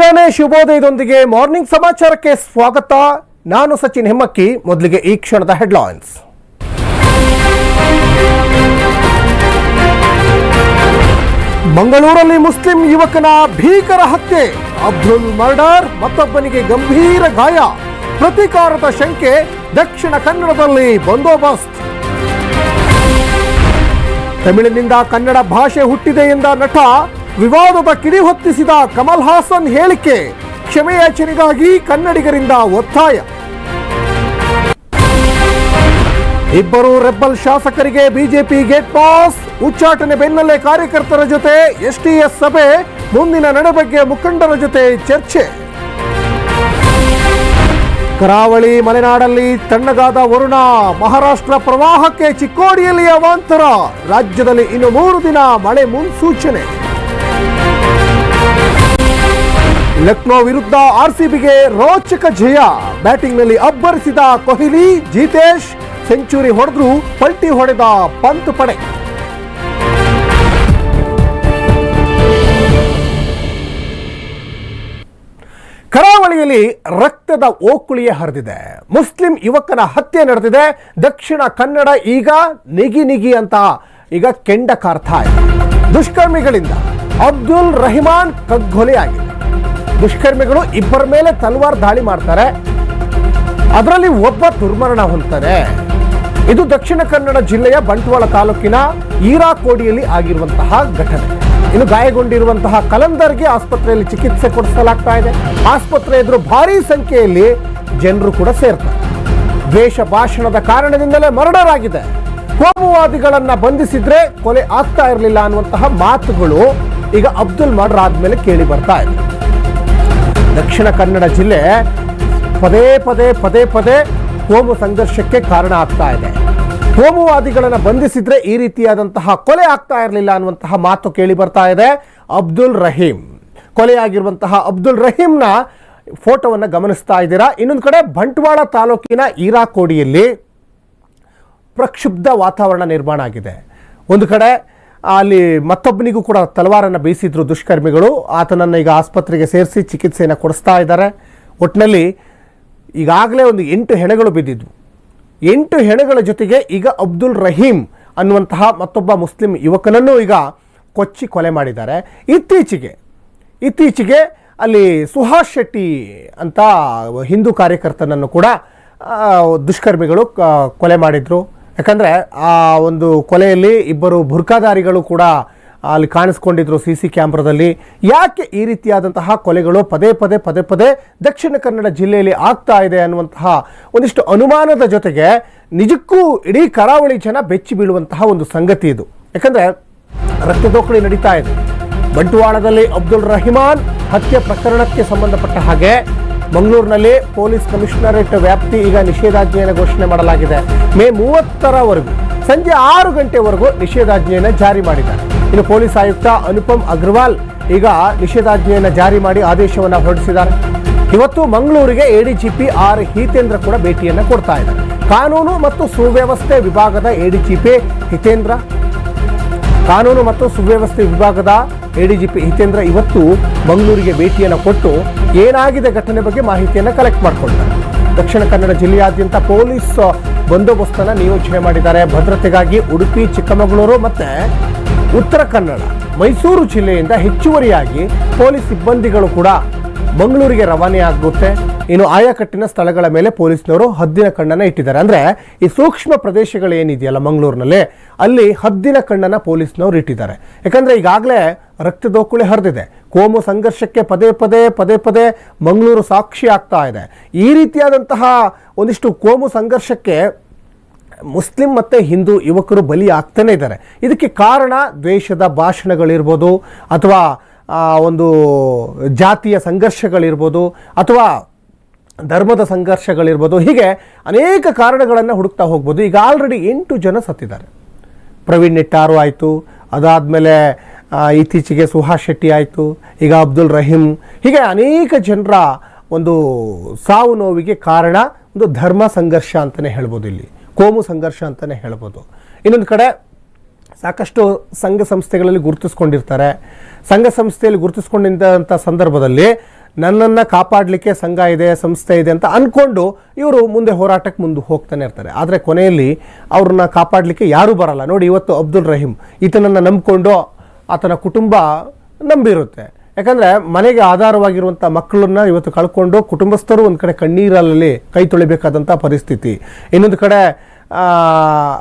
ಮುಂಜಾನೆ ಶುಭೋದಯದೊಂದಿಗೆ ಮಾರ್ನಿಂಗ್ ಸಮಾಚಾರಕ್ಕೆ ಸ್ವಾಗತ. ನಾನು ಸಚಿನ್ ಹೆಮ್ಮಕ್ಕಿ. ಮೊದಲಿಗೆ ಈ ಕ್ಷಣದ ಹೆಡ್ಲೈನ್ಸ್. ಮಂಗಳೂರಲ್ಲಿ ಮುಸ್ಲಿಂ ಯುವಕನ ಭೀಕರ ಹತ್ಯೆ. ಅಬ್ದುಲ್ ಮರ್ಡರ್, ಮತ್ತೊಬ್ಬನಿಗೆ ಗಂಭೀರ ಗಾಯ. ಪ್ರತೀಕಾರದ ಶಂಕೆ, ದಕ್ಷಿಣ ಕನ್ನಡದಲ್ಲಿ ಬಂದೋಬಸ್ತ್. ತಮಿಳಿನಿಂದ ಕನ್ನಡ ಭಾಷೆ ಹುಟ್ಟಿದೆ ಎಂದ ನಟ ವಿವಾದದ ಕಿಡಿ ಹೊತ್ತಿಸಿದ ಕಮಲ್ ಹಾಸನ್ ಹೇಳಿಕೆ ಕ್ಷಮೆಯಾಚನೆಗಾಗಿ ಕನ್ನಡಿಗರಿಂದ ಒತ್ತಾಯ. ಇಬ್ಬರು ರೆಬ್ಬಲ್ ಶಾಸಕರಿಗೆ ಬಿಜೆಪಿ ಗೇಟ್ ಪಾಸ್. ಉಚ್ಚಾಟನೆ ಬೆನ್ನಲ್ಲೇ ಕಾರ್ಯಕರ್ತರ ಜೊತೆ ಎಸ್ಟಿಎಸ್ ಸಭೆ, ಮುಂದಿನ ನಡೆ ಬಗ್ಗೆ ಮುಖಂಡರ ಜೊತೆ ಚರ್ಚೆ. ಕರಾವಳಿ ಮಲೆನಾಡಲ್ಲಿ ತಣ್ಣಗಾದ ವರುಣ, ಮಹಾರಾಷ್ಟ್ರ ಪ್ರವಾಹಕ್ಕೆ ಚಿಕ್ಕೋಡಿಯಲ್ಲಿ ಅವಾಂತರ ರಾಜ್ಯದಲ್ಲಿ ಇನ್ನು ಮೂರು ದಿನ ಮಳೆ ಮುನ್ಸೂಚನೆ. ಲಕ್ನೋ ವಿರುದ್ಧ ಆರ್ಸಿಬಿಗೆ ರೋಚಕ ಜಯ. ಬ್ಯಾಟಿಂಗ್ನಲ್ಲಿ ಅಬ್ಬರಿಸಿದ ಕೊಹ್ಲಿ, ಜಿತೇಶ್, ಸೆಂಚುರಿ ಹೊಡೆದ್ರು, ಪಲ್ಟಿ ಹೊಡೆದ ಪಂತ್ ಪಡೆ. ಕರಾವಳಿಯಲ್ಲಿ ರಕ್ತದ ಓಕುಳಿಯೇ ಹರಿದಿದೆ. ಮುಸ್ಲಿಂ ಯುವಕನ ಹತ್ಯೆ ನಡೆದಿದೆ. ದಕ್ಷಿಣ ಕನ್ನಡ ಈಗ ನಿಗಿ ನಿಗಿ ಅಂತ ಈಗ ಕೆಂಡ ಕಾರ್ತಾ ದುಷ್ಕರ್ಮಿಗಳಿಂದ ಅಬ್ದುಲ್ ರಹಿಮಾನ್ ಕಗ್ಗೊಲೆಯಾಗಿದೆ. ದುಷ್ಕರ್ಮಿಗಳು ಇಬ್ಬರ ಮೇಲೆ ತಲ್ವಾರ್ ದಾಳಿ ಮಾಡ್ತಾರೆ. ಅದರಲ್ಲಿ ಒಬ್ಬ ದುರ್ಮರಣ ಹೊಂದ್ತಾನೆ. ಇದು ದಕ್ಷಿಣ ಕನ್ನಡ ಜಿಲ್ಲೆಯ ಬಂಟ್ವಾಳ ತಾಲೂಕಿನ ಈರಾಕೋಡಿಯಲ್ಲಿ ಆಗಿರುವಂತಹ ಘಟನೆ. ಇನ್ನು ಗಾಯಗೊಂಡಿರುವಂತಹ ಕಲಂದರ್ಗೆ ಆಸ್ಪತ್ರೆಯಲ್ಲಿ ಚಿಕಿತ್ಸೆ ಕೊಡಿಸಲಾಗ್ತಾ ಇದೆ. ಆಸ್ಪತ್ರೆ ಎದುರು ಭಾರೀ ಸಂಖ್ಯೆಯಲ್ಲಿ ಜನರು ಕೂಡ ಸೇರ್ತಾರೆ. ದ್ವೇಷ ಭಾಷಣದ ಕಾರಣದಿಂದಲೇ ಮರ್ಡರ್ ಆಗಿದೆ ಕೋಮುವಾದಿಗಳನ್ನ ಬಂಧಿಸಿದ್ರೆ ಕೊಲೆ ಆಗ್ತಾ ಇರಲಿಲ್ಲ ಅನ್ನುವಂತಹ ಮಾತುಗಳು ಈಗ ಅಬ್ದುಲ್ ಮರ್ಡರ್ ಆದ್ಮೇಲೆ ಕೇಳಿ ಬರ್ತಾ ಇದೆ. ದಕ್ಷಿಣ ಕನ್ನಡ ಜಿಲ್ಲೆ ಪದೇ ಪದೇ ಪದೇ ಪದೇ ಕೋಮು ಸಂಘರ್ಷಕ್ಕೆ ಕಾರಣ ಆಗ್ತಾ ಇದೆ. ಕೋಮುವಾದಿಗಳನ್ನು ಬಂಧಿಸಿದ್ರೆ ಈ ರೀತಿಯಾದಂತಹ ಕೊಲೆ ಆಗ್ತಾ ಇರಲಿಲ್ಲ ಅನ್ನುವಂತಹ ಮಾತು ಕೇಳಿ ಬರ್ತಾ ಇದೆ. ಅಬ್ದುಲ್ ರಹೀಂ. ಕೊಲೆಯಾಗಿರುವಂತಹ ಅಬ್ದುಲ್ ರಹೀಂನ ಫೋಟೋವನ್ನು ಗಮನಿಸ್ತಾ ಇದ್ದೀರಾ. ಇನ್ನೊಂದು ಕಡೆ ಬಂಟ್ವಾಳ ತಾಲೂಕಿನ ಈರಾಕೋಡಿಯಲ್ಲಿ ಪ್ರಕ್ಷುಬ್ಧ ವಾತಾವರಣ ನಿರ್ಮಾಣ ಆಗಿದೆ. ಒಂದು ಕಡೆ ಅಲ್ಲಿ ಮತ್ತೊಬ್ಬನಿಗೂ ಕೂಡ ತಲವಾರನ್ನು ಬೀಸಿದ್ರು ದುಷ್ಕರ್ಮಿಗಳು. ಆತನನ್ನು ಈಗ ಆಸ್ಪತ್ರೆಗೆ ಸೇರಿಸಿ ಚಿಕಿತ್ಸೆಯನ್ನು ಕೊಡಿಸ್ತಾ ಇದ್ದಾರೆ. ಒಟ್ಟಿನಲ್ಲಿ ಈಗಾಗಲೇ ಒಂದು ಎಂಟು ಹೆಣಗಳು ಬಿದ್ದಿದ್ವು. ಎಂಟು ಹೆಣಗಳ ಜೊತೆಗೆ ಈಗ ಅಬ್ದುಲ್ ರಹೀಂ ಅನ್ನುವಂತಹ ಮತ್ತೊಬ್ಬ ಮುಸ್ಲಿಂ ಯುವಕನನ್ನು ಈಗ ಕೊಚ್ಚಿ ಕೊಲೆ ಮಾಡಿದ್ದಾರೆ. ಇತ್ತೀಚೆಗೆ ಇತ್ತೀಚೆಗೆ ಅಲ್ಲಿ ಸುಹಾಸ್ ಶೆಟ್ಟಿ ಅಂತ ಹಿಂದೂ ಕಾರ್ಯಕರ್ತನನ್ನು ಕೂಡ ದುಷ್ಕರ್ಮಿಗಳು ಕೊಲೆ ಮಾಡಿದ್ರು. ಯಾಕಂದರೆ ಆ ಒಂದು ಕೊಲೆಯಲ್ಲಿ ಇಬ್ಬರು ಬುರ್ಕಾದಾರಿಗಳು ಕೂಡ ಅಲ್ಲಿ ಕಾಣಿಸ್ಕೊಂಡಿದ್ರು ಸಿ ಸಿ ಕ್ಯಾಮ್ರಾದಲ್ಲಿ. ಯಾಕೆ ಈ ರೀತಿಯಾದಂತಹ ಕೊಲೆಗಳು ಪದೇ ಪದೇ ಪದೇ ಪದೇ ದಕ್ಷಿಣ ಕನ್ನಡ ಜಿಲ್ಲೆಯಲ್ಲಿ ಆಗ್ತಾ ಇದೆ ಅನ್ನುವಂತಹ ಒಂದಿಷ್ಟು ಅನುಮಾನದ ಜೊತೆಗೆ ನಿಜಕ್ಕೂ ಇಡೀ ಕರಾವಳಿ ಜನ ಬೆಚ್ಚಿ ಬೀಳುವಂತಹ ಒಂದು ಸಂಗತಿ ಇದು. ಯಾಕಂದರೆ ರಕ್ತದೋಕಳಿ ನಡೀತಾ ಇದೆ. ಬಂಟ್ವಾಳದಲ್ಲಿ ಅಬ್ದುಲ್ ರಹಿಮಾನ್ ಹತ್ಯೆ ಪ್ರಕರಣಕ್ಕೆ ಸಂಬಂಧಪಟ್ಟ ಹಾಗೆ ಮಂಗಳೂರಿನಲ್ಲಿ ಪೊಲೀಸ್ ಕಮಿಷನರೇಟ್ ವ್ಯಾಪ್ತಿ ಈಗ ನಿಷೇಧಾಜ್ಞೆಯನ್ನು ಘೋಷಣೆ ಮಾಡಲಾಗಿದೆ. ಮೇ ಮೂವತ್ತರವರೆಗೂ, ಸಂಜೆ ಆರು ಗಂಟೆವರೆಗೂ ನಿಷೇಧಾಜ್ಞೆಯನ್ನು ಜಾರಿ ಮಾಡಿದ್ದಾರೆ. ಇನ್ನು ಪೊಲೀಸ್ ಆಯುಕ್ತ ಅನುಪಮ್ ಅಗ್ರವಾಲ್ ಈಗ ನಿಷೇಧಾಜ್ಞೆಯನ್ನು ಜಾರಿ ಮಾಡಿ ಆದೇಶವನ್ನು ಹೊರಡಿಸಿದ್ದಾರೆ. ಇವತ್ತು ಮಂಗಳೂರಿಗೆ ಎಡಿಜಿಪಿ ಆರ್ ಹಿತೇಂದ್ರ ಕೂಡ ಭೇಟಿಯನ್ನು ಕೊಡ್ತಾ ಇದ್ದಾರೆ. ಕಾನೂನು ಮತ್ತು ಸುವ್ಯವಸ್ಥೆ ವಿಭಾಗದ ಎಡಿಜಿಪಿ ಹಿತೇಂದ್ರ ಕಾನೂನು ಮತ್ತು ಸುವ್ಯವಸ್ಥೆ ವಿಭಾಗದ ಎಡಿಜಿಪಿ ಹಿತೇಂದ್ರ ಇವತ್ತು ಮಂಗಳೂರಿಗೆ ಭೇಟಿಯನ್ನು ಕೊಟ್ಟು ಏನಾಗಿದೆ ಘಟನೆ ಬಗ್ಗೆ ಮಾಹಿತಿಯನ್ನು ಕಲೆಕ್ಟ್ ಮಾಡಿಕೊಂಡಿದ್ದಾರೆ ದಕ್ಷಿಣ ಕನ್ನಡ ಜಿಲ್ಲೆಯಾದ್ಯಂತ ಪೊಲೀಸ್ ಬಂದೋಬಸ್ತನ್ನು ನಿಯೋಜನೆ ಮಾಡಿದ್ದಾರೆ. ಭದ್ರತೆಗಾಗಿ ಉಡುಪಿ, ಚಿಕ್ಕಮಗಳೂರು ಮತ್ತು ಉತ್ತರ ಕನ್ನಡ, ಮೈಸೂರು ಜಿಲ್ಲೆಯಿಂದ ಹೆಚ್ಚುವರಿಯಾಗಿ ಪೊಲೀಸ್ ಸಿಬ್ಬಂದಿಗಳು ಕೂಡ ಮಂಗಳೂರಿಗೆ ರವಾನೆ ಆಗುತ್ತೆ ಇನ್ನು ಆಯಕಟ್ಟಿನ ಸ್ಥಳಗಳ ಮೇಲೆ ಪೊಲೀಸ್ನವರು ಹದ್ದಿನ ಕಣ್ಣನ್ನು ಇಟ್ಟಿದ್ದಾರೆ. ಅಂದ್ರೆ ಈ ಸೂಕ್ಷ್ಮ ಪ್ರದೇಶಗಳು ಏನಿದೆಯಲ್ಲ ಮಂಗಳೂರಿನಲ್ಲಿ, ಅಲ್ಲಿ ಹದ್ದಿನ ಕಣ್ಣನ್ನು ಪೊಲೀಸ್ನವರು ಇಟ್ಟಿದ್ದಾರೆ. ಯಾಕಂದ್ರೆ ಈಗಾಗಲೇ ರಕ್ತದೋಕುಳೆ ಹರಿದಿದೆ. ಕೋಮು ಸಂಘರ್ಷಕ್ಕೆ ಪದೇ ಪದೇ ಪದೇ ಪದೇ ಮಂಗಳೂರು ಸಾಕ್ಷಿ ಆಗ್ತಾ ಇದೆ. ಈ ರೀತಿಯಾದಂತಹ ಒಂದಿಷ್ಟು ಕೋಮು ಸಂಘರ್ಷಕ್ಕೆ ಮುಸ್ಲಿಂ ಮತ್ತು ಹಿಂದೂ ಯುವಕರು ಬಲಿ ಆಗ್ತಾನೆ ಇದ್ದಾರೆ. ಇದಕ್ಕೆ ಕಾರಣ ದ್ವೇಷದ ಭಾಷಣಗಳಿರ್ಬೋದು, ಅಥವಾ ಒಂದು ಜಾತಿಯ ಸಂಘರ್ಷಗಳಿರ್ಬೋದು, ಅಥವಾ ಧರ್ಮದ ಸಂಘರ್ಷಗಳಿರ್ಬೋದು, ಹೀಗೆ ಅನೇಕ ಕಾರಣಗಳನ್ನು ಹುಡುಕ್ತಾ ಹೋಗ್ಬೋದು. ಈಗ ಆಲ್ರೆಡಿ ಎಂಟು ಜನ ಸತ್ತಿದ್ದಾರೆ. ಪ್ರವೀಣ್ ನಿಟ್ಟಾರು ಆಯಿತು, ಅದಾದಮೇಲೆ ಇತ್ತೀಚೆಗೆ ಸುಹಾಸ್ ಶೆಟ್ಟಿ ಆಯಿತು, ಈಗ ಅಬ್ದುಲ್ ರಹೀಂ. ಹೀಗೆ ಅನೇಕ ಜನರ ಒಂದು ಸಾವು ನೋವಿಗೆ ಕಾರಣ ಒಂದು ಧರ್ಮ ಸಂಘರ್ಷ ಅಂತಲೇ ಹೇಳ್ಬೋದು ಇಲ್ಲಿ. ಕೋಮು ಸಂಘರ್ಷ ಅಂತಲೇ ಹೇಳ್ಬೋದು. ಇನ್ನೊಂದು ಕಡೆ ಸಾಕಷ್ಟು ಸಂಘ ಸಂಸ್ಥೆಗಳಲ್ಲಿ ಗುರುತಿಸ್ಕೊಂಡಿರ್ತಾರೆ. ಸಂಘ ಸಂಸ್ಥೆಯಲ್ಲಿ ಗುರುತಿಸ್ಕೊಂಡಿದ್ದಂಥ ಸಂದರ್ಭದಲ್ಲಿ ನನ್ನನ್ನು ಕಾಪಾಡಲಿಕ್ಕೆ ಸಂಘ ಇದೆ, ಸಂಸ್ಥೆ ಇದೆ ಅಂತ ಅಂದ್ಕೊಂಡು ಇವರು ಮುಂದೆ ಹೋರಾಟಕ್ಕೆ ಮುಂದೆ ಹೋಗ್ತಾನೆ ಇರ್ತಾರೆ. ಆದರೆ ಕೊನೆಯಲ್ಲಿ ಅವ್ರನ್ನ ಕಾಪಾಡಲಿಕ್ಕೆ ಯಾರೂ ಬರಲ್ಲ. ನೋಡಿ, ಇವತ್ತು ಅಬ್ದುಲ್ ರಹೀಮ್ ಈತನನ್ನು ನಂಬಿಕೊಂಡು ಆತನ ಕುಟುಂಬ ನಂಬಿರುತ್ತೆ. ಯಾಕಂದರೆ ಮನೆಗೆ ಆಧಾರವಾಗಿರುವಂಥ ಮಕ್ಕಳನ್ನ ಇವತ್ತು ಕಳ್ಕೊಂಡು ಕುಟುಂಬಸ್ಥರು ಒಂದು ಕಡೆ ಕಣ್ಣೀರಲ್ಲಿ ಕೈ ತೊಳಿಬೇಕಾದಂಥ ಪರಿಸ್ಥಿತಿ. ಇನ್ನೊಂದು ಕಡೆ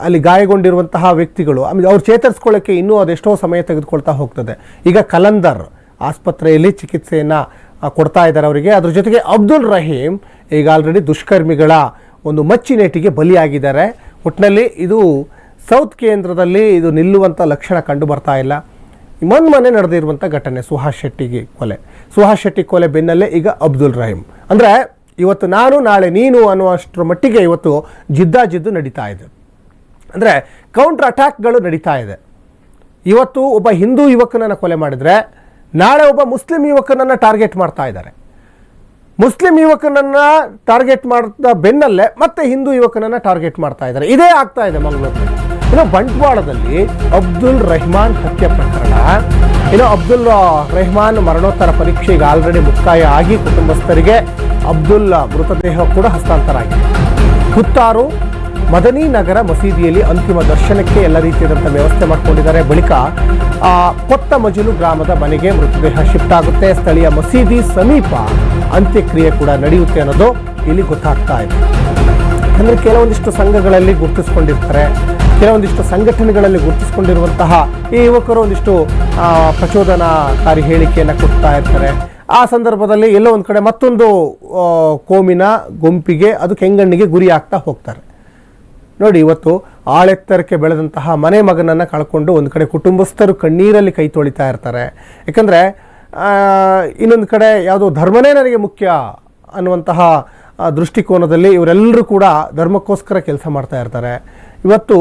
ಅಲ್ಲಿ ಗಾಯಗೊಂಡಿರುವಂತಹ ವ್ಯಕ್ತಿಗಳು. ಆಮೇಲೆ ಅವ್ರು ಚೇತರಿಸ್ಕೊಳ್ಳೋಕ್ಕೆ ಇನ್ನೂ ಅದೆಷ್ಟೋ ಸಮಯ ತೆಗೆದುಕೊಳ್ತಾ ಹೋಗ್ತದೆ. ಈಗ ಕಲಂದರ್ ಆಸ್ಪತ್ರೆಯಲ್ಲಿ ಚಿಕಿತ್ಸೆಯನ್ನು ಕೊಡ್ತಾ ಇದ್ದಾರೆ ಅವರಿಗೆ. ಅದ್ರ ಜೊತೆಗೆ ಅಬ್ದುಲ್ ರಹೀಮ್ ಈಗ ಆಲ್ರೆಡಿ ದುಷ್ಕರ್ಮಿಗಳ ಒಂದು ಮಚ್ಚಿನೇಟಿಗೆ ಬಲಿಯಾಗಿದ್ದಾರೆ. ಒಟ್ಟಿನಲ್ಲಿ ಇದು ಸೌತ್ ಕೇಂದ್ರದಲ್ಲಿ ಇದು ನಿಲ್ಲುವಂಥ ಲಕ್ಷಣ ಕಂಡು ಬರ್ತಾ ಇಲ್ಲ. ಮೊನ್ನೆ ಮೊನ್ನೆ ನಡೆದಿರುವಂಥ ಘಟನೆ, ಸುಹಾಸ್ ಶೆಟ್ಟಿಗೆ ಕೊಲೆ. ಸುಹಾಸ್ ಶೆಟ್ಟಿ ಕೊಲೆ ಬೆನ್ನಲ್ಲೇ ಈಗ ಅಬ್ದುಲ್ ರಹೀಮ್ ಅಂದರೆ ಇವತ್ತು ನಾನು, ನಾಳೆ ನೀನು ಅನ್ನುವಷ್ಟರ ಮಟ್ಟಿಗೆ ಇವತ್ತು ಜಿದ್ದಾಜಿದ್ದು ನಡೀತಾ ಇದೆ. ಅಂದರೆ ಕೌಂಟ್ರ್ ಅಟ್ಯಾಕ್ಗಳು ನಡೀತಾ ಇದೆ. ಇವತ್ತು ಒಬ್ಬ ಹಿಂದೂ ಯುವಕನನ್ನು ಕೊಲೆ ಮಾಡಿದರೆ ನಾಳೆ ಒಬ್ಬ ಮುಸ್ಲಿಂ ಯುವಕನನ್ನು ಟಾರ್ಗೆಟ್ ಮಾಡ್ತಾ ಇದ್ದಾರೆ. ಮುಸ್ಲಿಂ ಯುವಕನನ್ನು ಟಾರ್ಗೆಟ್ ಮಾಡ್ತಾ ಬೆನ್ನಲ್ಲೇ ಮತ್ತೆ ಹಿಂದೂ ಯುವಕನನ್ನು ಟಾರ್ಗೆಟ್ ಮಾಡ್ತಾ ಇದ್ದಾರೆ. ಇದೇ ಆಗ್ತಾ ಇದೆ ಮಂಗಳೂರಿನಲ್ಲಿ. ಇನ್ನು ಬಂಟ್ವಾಳದಲ್ಲಿ ಅಬ್ದುಲ್ ರೆಹಮಾನ್ ಹತ್ಯೆ ಪ್ರಕರಣ. ಇನ್ನು ಅಬ್ದುಲ್ ರೆಹಮಾನ್ ಮರಣೋತ್ತರ ಪರೀಕ್ಷೆ ಈಗ ಆಲ್ರೆಡಿ ಮುಕ್ತಾಯ ಆಗಿ ಕುಟುಂಬಸ್ಥರಿಗೆ ಅಬ್ದುಲ್ ಮೃತದೇಹ ಕೂಡ ಹಸ್ತಾಂತರ ಆಗಿದೆ ಕುತ್ತಾರು ಮದನಿ ನಗರ ಮಸೀದಿಯಲ್ಲಿ ಅಂತಿಮ ದರ್ಶನಕ್ಕೆ ಎಲ್ಲ ರೀತಿಯಾದಂಥ ವ್ಯವಸ್ಥೆ ಮಾಡಿಕೊಂಡಿದ್ದಾರೆ. ಬಳಿಕ ಆ, ಕೊತ್ತ ಮಜಲು ಗ್ರಾಮದ ಮನೆಗೆ ಮೃತದೇಹ ಶಿಫ್ಟ್ ಆಗುತ್ತೆ. ಸ್ಥಳೀಯ ಮಸೀದಿ ಸಮೀಪ ಅಂತ್ಯಕ್ರಿಯೆ ಕೂಡ ನಡೆಯುತ್ತೆ ಅನ್ನೋದು ಇಲ್ಲಿ ಗೊತ್ತಾಗ್ತಾ ಇದೆ. ಅಂದರೆ ಕೆಲವೊಂದಿಷ್ಟು ಸಂಘಗಳಲ್ಲಿ ಗುರುತಿಸ್ಕೊಂಡಿರ್ತಾರೆ. ಕೆಲವೊಂದಿಷ್ಟು ಸಂಘಟನೆಗಳಲ್ಲಿ ಗುರುತಿಸ್ಕೊಂಡಿರುವಂತಹ ಈ ಯುವಕರು ಒಂದಿಷ್ಟು ಪ್ರಚೋದನಾಕಾರಿ ಹೇಳಿಕೆಯನ್ನು ಕೊಡ್ತಾ ಇರ್ತಾರೆ. ಆ ಸಂದರ್ಭದಲ್ಲಿ ಎಲ್ಲೋ ಒಂದು ಕಡೆ ಮತ್ತೊಂದು ಕೋಮಿನ ಗುಂಪಿಗೆ ಅದು ಕೆಂಗಣ್ಣಿಗೆ ಗುರಿ ಆಗ್ತಾ ಹೋಗ್ತಾರೆ. ನೋಡಿ, ಇವತ್ತು ಆಳೆತ್ತರಕ್ಕೆ ಬೆಳೆದಂತಹ ಮನೆ ಮಗನನ್ನು ಕಳ್ಕೊಂಡು ಒಂದು ಕಡೆ ಕುಟುಂಬಸ್ಥರು ಕಣ್ಣೀರಲ್ಲಿ ಕೈ ತೊಳಿತಾ ಇರ್ತಾರೆ. ಯಾಕಂದರೆ ಇನ್ನೊಂದು ಕಡೆ ಯಾವುದೋ ಧರ್ಮನೇ ನನಗೆ ಮುಖ್ಯ ಅನ್ನುವಂತಹ ದೃಷ್ಟಿಕೋನದಲ್ಲಿ ಇವರೆಲ್ಲರೂ ಕೂಡ ಧರ್ಮಕ್ಕೋಸ್ಕರ ಕೆಲಸ ಮಾಡ್ತಾ ಇರ್ತಾರೆ. ಇವತ್ತು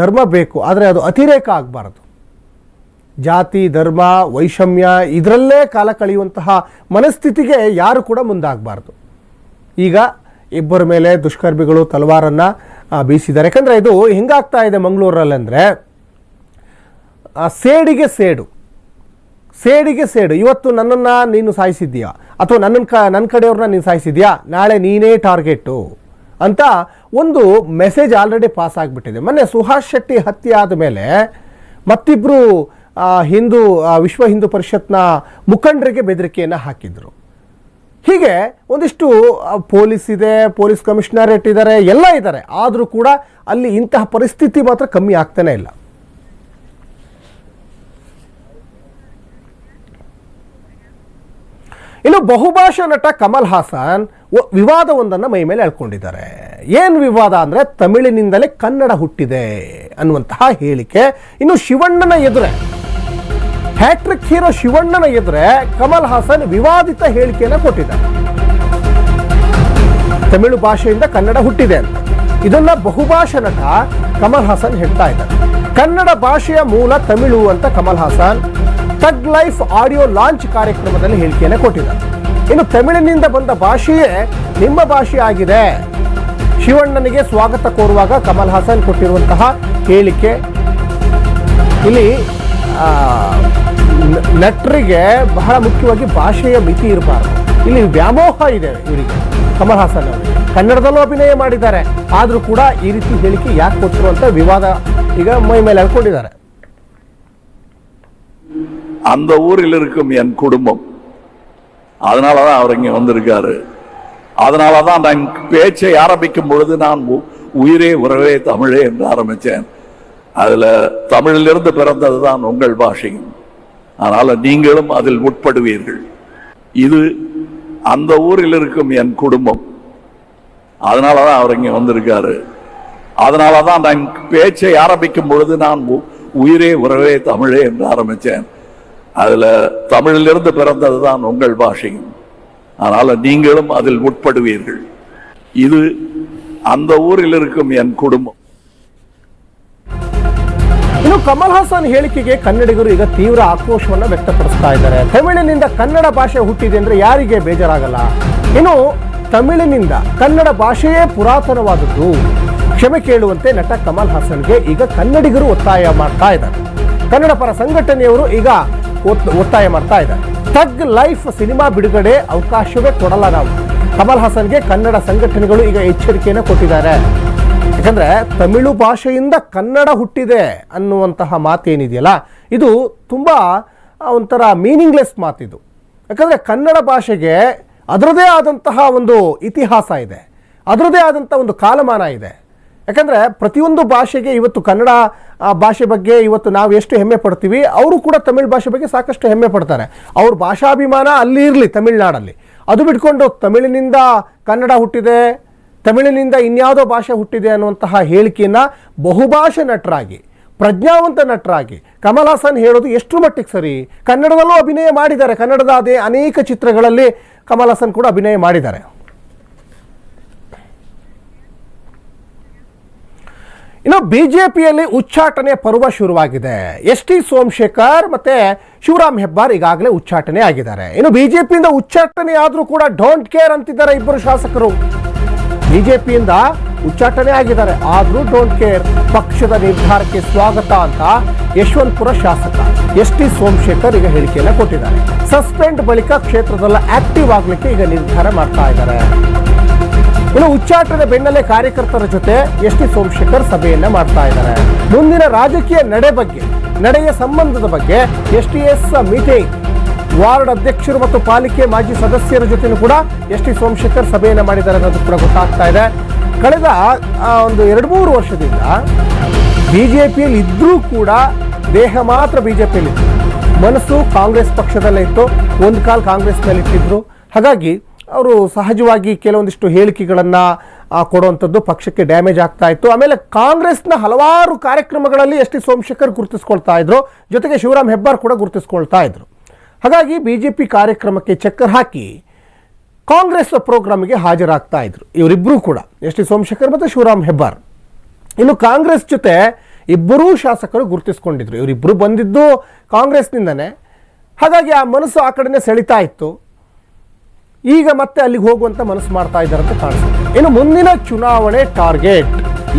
ಧರ್ಮ ಬೇಕು, ಆದರೆ ಅದು ಅತಿರೇಕ ಆಗಬಾರದು. ಜಾತಿ, ಧರ್ಮ, ವೈಷಮ್ಯ, ಇದರಲ್ಲೇ ಕಾಲ ಕಳೆಯುವಂತಹ ಮನಸ್ಥಿತಿಗೆ ಯಾರು ಕೂಡ ಮುಂದಾಗಬಾರ್ದು. ಈಗ ಇಬ್ಬರ ಮೇಲೆ ದುಷ್ಕರ್ಮಿಗಳು, ತಲವಾರನ್ನು ಬೀಸಿದ್ದಾರೆ. ಯಾಕಂದರೆ ಇದು ಹೆಂಗಾಗ್ತಾ ಇದೆ ಮಂಗಳೂರಲ್ಲಿ ಅಂದರೆ ಸೇಡಿಗೆ ಸೇಡು. ಸೇಡಿಗೆ ಸೇಡು. ಇವತ್ತು ನನ್ನನ್ನು ನೀನು ಸಾಯಿಸಿದ್ದೀಯಾ? ಅಥವಾ ನನ್ನನ್ನು ಕ ನನ್ನ ಕಡೆಯವ್ರನ್ನ ನೀನು ಸಾಯಿಸಿದ್ಯಾ ನಾಳೆ ನೀನೇ ಟಾರ್ಗೆಟು ಅಂತ ಒಂದು ಮೆಸೇಜ್ ಆಲ್ರೆಡಿ ಪಾಸ್ ಆಗಿಬಿಟ್ಟಿದೆ. ಮೊನ್ನೆ ಸುಹಾಸ್ ಶೆಟ್ಟಿ ಹತ್ಯೆ ಆದ ಮೇಲೆ ಮತ್ತಿಬ್ಬರು ಹಿಂದೂ ವಿಶ್ವ ಹಿಂದೂ ಪರಿಷತ್ನ ಮುಖಂಡರಿಗೆ ಬೆದರಿಕೆಯನ್ನು ಹಾಕಿದರು. ಹೀಗೆ ಒಂದಿಷ್ಟು ಪೊಲೀಸ್ ಇದೆ ಪೊಲೀಸ್ ಕಮಿಷನರೇಟ್ ಇದ್ದಾರೆ ಎಲ್ಲ ಇದ್ದಾರೆ ಆದರೂ ಕೂಡ ಅಲ್ಲಿ ಇಂತಹ ಪರಿಸ್ಥಿತಿ ಮಾತ್ರ ಕಮ್ಮಿ ಆಗ್ತಾನೆ ಇಲ್ಲ. ಇನ್ನು ಬಹುಭಾಷಾ ನಟ ಕಮಲ್ ಹಾಸನ್ ವಿವಾದವೊಂದನ್ನು ಮೈ ಮೇಲೆ ಎಳ್ಕೊಂಡಿದ್ದಾರೆ. ಏನು ವಿವಾದ ಅಂದರೆ ತಮಿಳಿನಿಂದಲೇ ಕನ್ನಡ ಹುಟ್ಟಿದೆ ಅನ್ನುವಂತಹ ಹೇಳಿಕೆ ಇನ್ನು ಶಿವಣ್ಣನ ಎದುರೇ. ಹ್ಯಾಟ್ರಿಕ್ ಹೀರೋ ಶಿವಣ್ಣನ ಎದುರೆ ಕಮಲ್ ಹಾಸನ್ ವಿವಾದಿತ ಹೇಳಿಕೆಯನ್ನು ಕೊಟ್ಟಿದ್ದಾರೆ. ತಮಿಳು ಭಾಷೆಯಿಂದ ಕನ್ನಡ ಹುಟ್ಟಿದೆ ಅಂತ. ಇದನ್ನ ಬಹುಭಾಷಾ ನಟ ಕಮಲ್ ಹಾಸನ್ ಹೇಳ್ತಾ ಇದ್ದಾರೆ. ಕನ್ನಡ ಭಾಷೆಯ ಮೂಲ ತಮಿಳು ಅಂತ Kamal Haasan thug life audio launch ಕಾರ್ಯಕ್ರಮದಲ್ಲಿ ಹೇಳಿಕೆಯನ್ನು ಕೊಟ್ಟಿದ್ದಾರೆ. ಇನ್ನು ತಮಿಳಿನಿಂದ ಬಂದ ಭಾಷೆಯೇ ನಿಮ್ಮ ಭಾಷೆ ಆಗಿದೆ. ಶಿವಣ್ಣನಿಗೆ ಸ್ವಾಗತ ಕೋರುವಾಗ ಕಮಲ್ ಹಾಸನ್ ಕೊಟ್ಟಿರುವಂತಹ ಹೇಳಿಕೆ. ಇಲ್ಲಿ ನಟರಿಗೆ ಬಹಳ ಮುಖ್ಯವಾಗಿ ಭಾಷೆಯ ಮಿತಿ ಇರಬಾರ್ದು ಇಲ್ಲಿ ವ್ಯಾಮೋಹ ಇದೆ ಇವರಿಗೆ ಕಮಲ್ ಹಾಸನ್ ಅವರಿಗೆ ಕನ್ನಡದಲ್ಲೂ ಅಭಿನಯ ಮಾಡಿದ್ದಾರೆ ಆದರೂ ಕೂಡ ಈ ರೀತಿ ಹೇಳಿಕೆ ಯಾಕೆ ಕೊಟ್ಟರು ಅಂತ ವಿವಾದ ಈಗ ಮೈ ಮೇಲೆ ಹೇಳ್ಕೊಂಡಿದ್ದಾರೆ அந்த ஊரில் இருக்கும் என் குடும்பம் அதனாலதான் அவர் இங்க வந்திருக்காரு அதனாலதான் நான் பேச்சை ஆரம்பிக்கும் பொழுது நான் உ- உயிரே உறவே தமிழே என்று ஆரம்பிச்சேன் அதுல தமிழிலிருந்து பிறந்ததுதான் உங்கள் பாஷையும் அதனால் நீங்களும் அதில் உட்படுவீர்கள் இது அந்த ஊரில் இருக்கும் என் குடும்பம். அதனால தான் அவர் இங்கே வந்திருக்காரு. அதனாலதான் நான் பேச்சை ஆரம்பிக்கும் பொழுது நான் உ- உயிரே உறவே தமிழே என்று ஆரம்பித்தேன். அதில் தமிழிலிருந்து பிறந்தது தான் உங்கள் பாஷையும். அதனால் நீங்களும் அதில் உட்படுவீர்கள் இது அந்த ஊரில் இருக்கும் என் குடும்பம். ಇನ್ನು ಕಮಲ್ ಹಾಸನ್ ಹೇಳಿಕೆಗೆ ಕನ್ನಡಿಗರು ಈಗ ತೀವ್ರ ಆಕ್ರೋಶವನ್ನು ವ್ಯಕ್ತಪಡಿಸ್ತಾ ಇದ್ದಾರೆ. ತಮಿಳಿನಿಂದ ಕನ್ನಡ ಭಾಷೆ ಹುಟ್ಟಿದೆ ಅಂದ್ರೆ ಯಾರಿಗೆ ಬೇಜಾರಾಗಲ್ಲ? ಇನ್ನು ತಮಿಳಿನಿಂದ ಕನ್ನಡ ಭಾಷೆಯೇ ಪುರಾತನವಾದದ್ದು. ಕ್ಷಮೆ ಕೇಳುವಂತೆ ನಟ ಕಮಲ್ ಹಾಸನ್ಗೆ ಈಗ ಕನ್ನಡಿಗರು ಒತ್ತಾಯ ಮಾಡ್ತಾ ಇದ್ದಾರೆ. ಕನ್ನಡ ಪರ ಸಂಘಟನೆಯವರು ಈಗ ಒತ್- ಒತ್ತಾಯ ಮಾಡ್ತಾ ಇದ್ದಾರೆ. ಥಗ್ ಲೈಫ್ ಸಿನಿಮಾ ಬಿಡುಗಡೆ ಅವಕಾಶವೇ ಕೊಡಲ್ಲ ನಾವು. ಕಮಲ್ ಹಾಸನ್ಗೆ ಕನ್ನಡ ಸಂಘಟನೆಗಳು ಈಗ ಎಚ್ಚರಿಕೆಯನ್ನು ಕೊಟ್ಟಿದ್ದಾರೆ. ಯಾಕಂದ್ರೆ ತಮಿಳು ಭಾಷೆಯಿಂದ ಕನ್ನಡ ಹುಟ್ಟಿದೆ ಅನ್ನುವಂತಹ ಮಾತೇನಿದೆಯಲ್ಲ, ಇದು ತುಂಬ ಒಂಥರ ಮೀನಿಂಗ್ಲೆಸ್ ಮಾತಿದು. ಯಾಕಂದರೆ ಕನ್ನಡ ಭಾಷೆಗೆ ಅದರದೇ ಆದಂತಹ ಒಂದು ಇತಿಹಾಸ ಇದೆ, ಅದರದೇ ಆದಂಥ ಒಂದು ಕಾಲಮಾನ ಇದೆ. ಯಾಕಂದರೆ ಪ್ರತಿಯೊಂದು ಭಾಷೆಗೆ ಇವತ್ತು ಕನ್ನಡ ಭಾಷೆ ಬಗ್ಗೆ ಇವತ್ತು ನಾವು ಎಷ್ಟು ಹೆಮ್ಮೆ ಪಡ್ತೀವಿ, ಅವರು ಕೂಡ ತಮಿಳು ಭಾಷೆ ಬಗ್ಗೆ ಸಾಕಷ್ಟು ಹೆಮ್ಮೆ ಪಡ್ತಾರೆ. ಅವ್ರ ಭಾಷಾಭಿಮಾನ ಅಲ್ಲಿ ಇರಲಿ ತಮಿಳುನಾಡಲ್ಲಿ. ಅದು ಬಿಟ್ಕೊಂಡು ತಮಿಳಿನಿಂದ ಕನ್ನಡ ಹುಟ್ಟಿದೆ ತಮಿಳಿನಿಂದ ಇನ್ಯಾವುದೋ ಭಾಷೆ ಹುಟ್ಟಿದೆ ಅನ್ನುವಂತಹ ಹೇಳಿಕೆಯನ್ನು ಬಹುಭಾಷೆ ನಟರಾಗಿ, ಪ್ರಜ್ಞಾವಂತ ನಟರಾಗಿ ಕಮಲ್ ಹಾಸನ್ ಹೇಳೋದು ಎಷ್ಟು ಮಟ್ಟಿಗೆ ಸರಿ? ಕನ್ನಡದಲ್ಲೂ ಅಭಿನಯ ಮಾಡಿದ್ದಾರೆ. ಕನ್ನಡದ ಅದೇ ಅನೇಕ ಚಿತ್ರಗಳಲ್ಲಿ ಕಮಲ್ ಹಾಸನ್ ಕೂಡ ಅಭಿನಯ ಮಾಡಿದ್ದಾರೆ. ಇನ್ನು ಬಿ ಜೆ ಪಿಯಲ್ಲಿ ಉಚ್ಚಾಟನೆ ಪರ್ವ ಶುರುವಾಗಿದೆ. ಎಸ್ ಟಿ ಸೋಮಶೇಖರ್ ಮತ್ತೆ ಶಿವರಾಮ್ ಹೆಬ್ಬಾರ್ ಈಗಾಗಲೇ ಉಚ್ಚಾಟನೆ ಆಗಿದ್ದಾರೆ. ಇನ್ನು ಬಿಜೆಪಿಯಿಂದ ಉಚ್ಚಾಟನೆ ಆದರೂ ಕೂಡ ಡೋಂಟ್ ಕೇರ್ ಅಂತಿದ್ದಾರೆ ಇಬ್ಬರು ಶಾಸಕರು. ಬಿಜೆಪಿಯಿಂದ ಉಚ್ಚಾಟನೆ ಆಗಿದ್ದಾರೆ. ಆದರೂ ಡೋಂಟ್ ಕೇರ್ ಪಕ್ಷದ ನಿರ್ಧಾರಕ್ಕೆ ಸ್ವಾಗತ ಅಂತ ಯಶವಂತಪುರ ಶಾಸಕ ಎಸ್ ಟಿ ಸೋಮಶೇಖರ್ ಈಗ ಹೇಳಿಕೆಯನ್ನು ಕೊಟ್ಟಿದ್ದಾರೆ. ಸಸ್ಪೆಂಡ್ ಬಳಿಕ ಕ್ಷೇತ್ರದಲ್ಲಿ ಆಕ್ಟಿವ್ ಆಗಲಿಕ್ಕೆ ಈಗ ನಿರ್ಧಾರ ಮಾಡ್ತಾ ಇದ್ದಾರೆ. ಇನ್ನು ಉಚ್ಚಾಟನೆ ಬೆನ್ನಲ್ಲೇ ಕಾರ್ಯಕರ್ತರ ಜೊತೆ ಎಸ್ ಟಿ ಸೋಮಶೇಖರ್ ಸಭೆಯನ್ನ ಮಾಡ್ತಾ ಇದ್ದಾರೆ. ಮುಂದಿನ ರಾಜಕೀಯ ನಡೆ ಬಗ್ಗೆ, ನಡೆಯ ಸಂಬಂಧದ ಬಗ್ಗೆ S T S meeting ward ಅಧ್ಯಕ್ಷರು ಮತ್ತು ಪಾಲಿಕೆ ಮಾಜಿ ಸದಸ್ಯರ ಜೊತೆನೂ ಕೂಡ ಎಸ್ ಟಿ ಸೋಮಶೇಖರ್ ಸಭೆಯನ್ನು ಮಾಡಿದ್ದಾರೆ ಅನ್ನೋದು ಕೂಡ ಗೊತ್ತಾಗ್ತಾ ಇದೆ. ಕಳೆದ ಒಂದು ಎರಡು ಮೂರು ವರ್ಷದಿಂದ ಬಿಜೆಪಿಯಲ್ಲಿ ಇದ್ದರೂ ಕೂಡ ದೇಹ ಮಾತ್ರ ಬಿ ಜೆ ಪಿಯಲ್ಲಿ ಮನಸ್ಸು ಕಾಂಗ್ರೆಸ್ ಪಕ್ಷದಲ್ಲೇ ಇತ್ತು. ಒಂದು ಕಾಲ್ ಕಾಂಗ್ರೆಸ್ನಲ್ಲಿ ಇಟ್ಟಿದ್ರು. ಹಾಗಾಗಿ ಅವರು ಸಹಜವಾಗಿ ಕೆಲವೊಂದಿಷ್ಟು ಹೇಳಿಕೆಗಳನ್ನು ಕೊಡುವಂಥದ್ದು ಪಕ್ಷಕ್ಕೆ ಡ್ಯಾಮೇಜ್ ಆಗ್ತಾ ಇತ್ತು. ಆಮೇಲೆ ಕಾಂಗ್ರೆಸ್ನ ಹಲವಾರು ಕಾರ್ಯಕ್ರಮಗಳಲ್ಲಿ ಎಸ್ ಟಿ ಸೋಮಶೇಖರ್ ಗುರುತಿಸ್ಕೊಳ್ತಾ ಇದ್ರು. ಜೊತೆಗೆ ಶಿವರಾಮ್ ಹೆಬ್ಬಾರ್ ಕೂಡ ಗುರುತಿಸ್ಕೊಳ್ತಾ ಇದ್ರು. ಹಾಗಾಗಿ ಬಿ ಜೆ ಪಿ ಕಾರ್ಯಕ್ರಮಕ್ಕೆ ಚಕ್ಕರ್ ಹಾಕಿ ಕಾಂಗ್ರೆಸ್ ಪ್ರೋಗ್ರಾಮಿಗೆ ಹಾಜರಾಗ್ತಾ ಇದ್ರು. ಇವರಿಬ್ಬರೂ ಕೂಡ. ಎಸ್ ಟಿ ಸೋಮಶೇಖರ್ ಮತ್ತು ಶಿವರಾಮ್ ಹೆಬ್ಬಾರ್. ಇನ್ನು ಕಾಂಗ್ರೆಸ್ ಜೊತೆ ಇಬ್ಬರೂ ಶಾಸಕರು ಗುರುತಿಸ್ಕೊಂಡಿದ್ರು. ಇವರಿಬ್ಬರು ಬಂದಿದ್ದು ಕಾಂಗ್ರೆಸ್ನಿಂದನೇ. ಹಾಗಾಗಿ ಆ ಮನಸ್ಸು ಆ ಕಡೆನೇ ಸೆಳಿತಾ ಇತ್ತು. ಈಗ ಮತ್ತೆ ಅಲ್ಲಿಗೆ ಹೋಗುವಂತ ಮನಸ್ಸು ಮಾಡ್ತಾ ಇದ್ದಾರೆ ಅಂತ ಕಾಣಿಸುತ್ತೆ ಇನ್ನು ಮುಂದಿನ ಚುನಾವಣೆ ಟಾರ್ಗೆಟ್.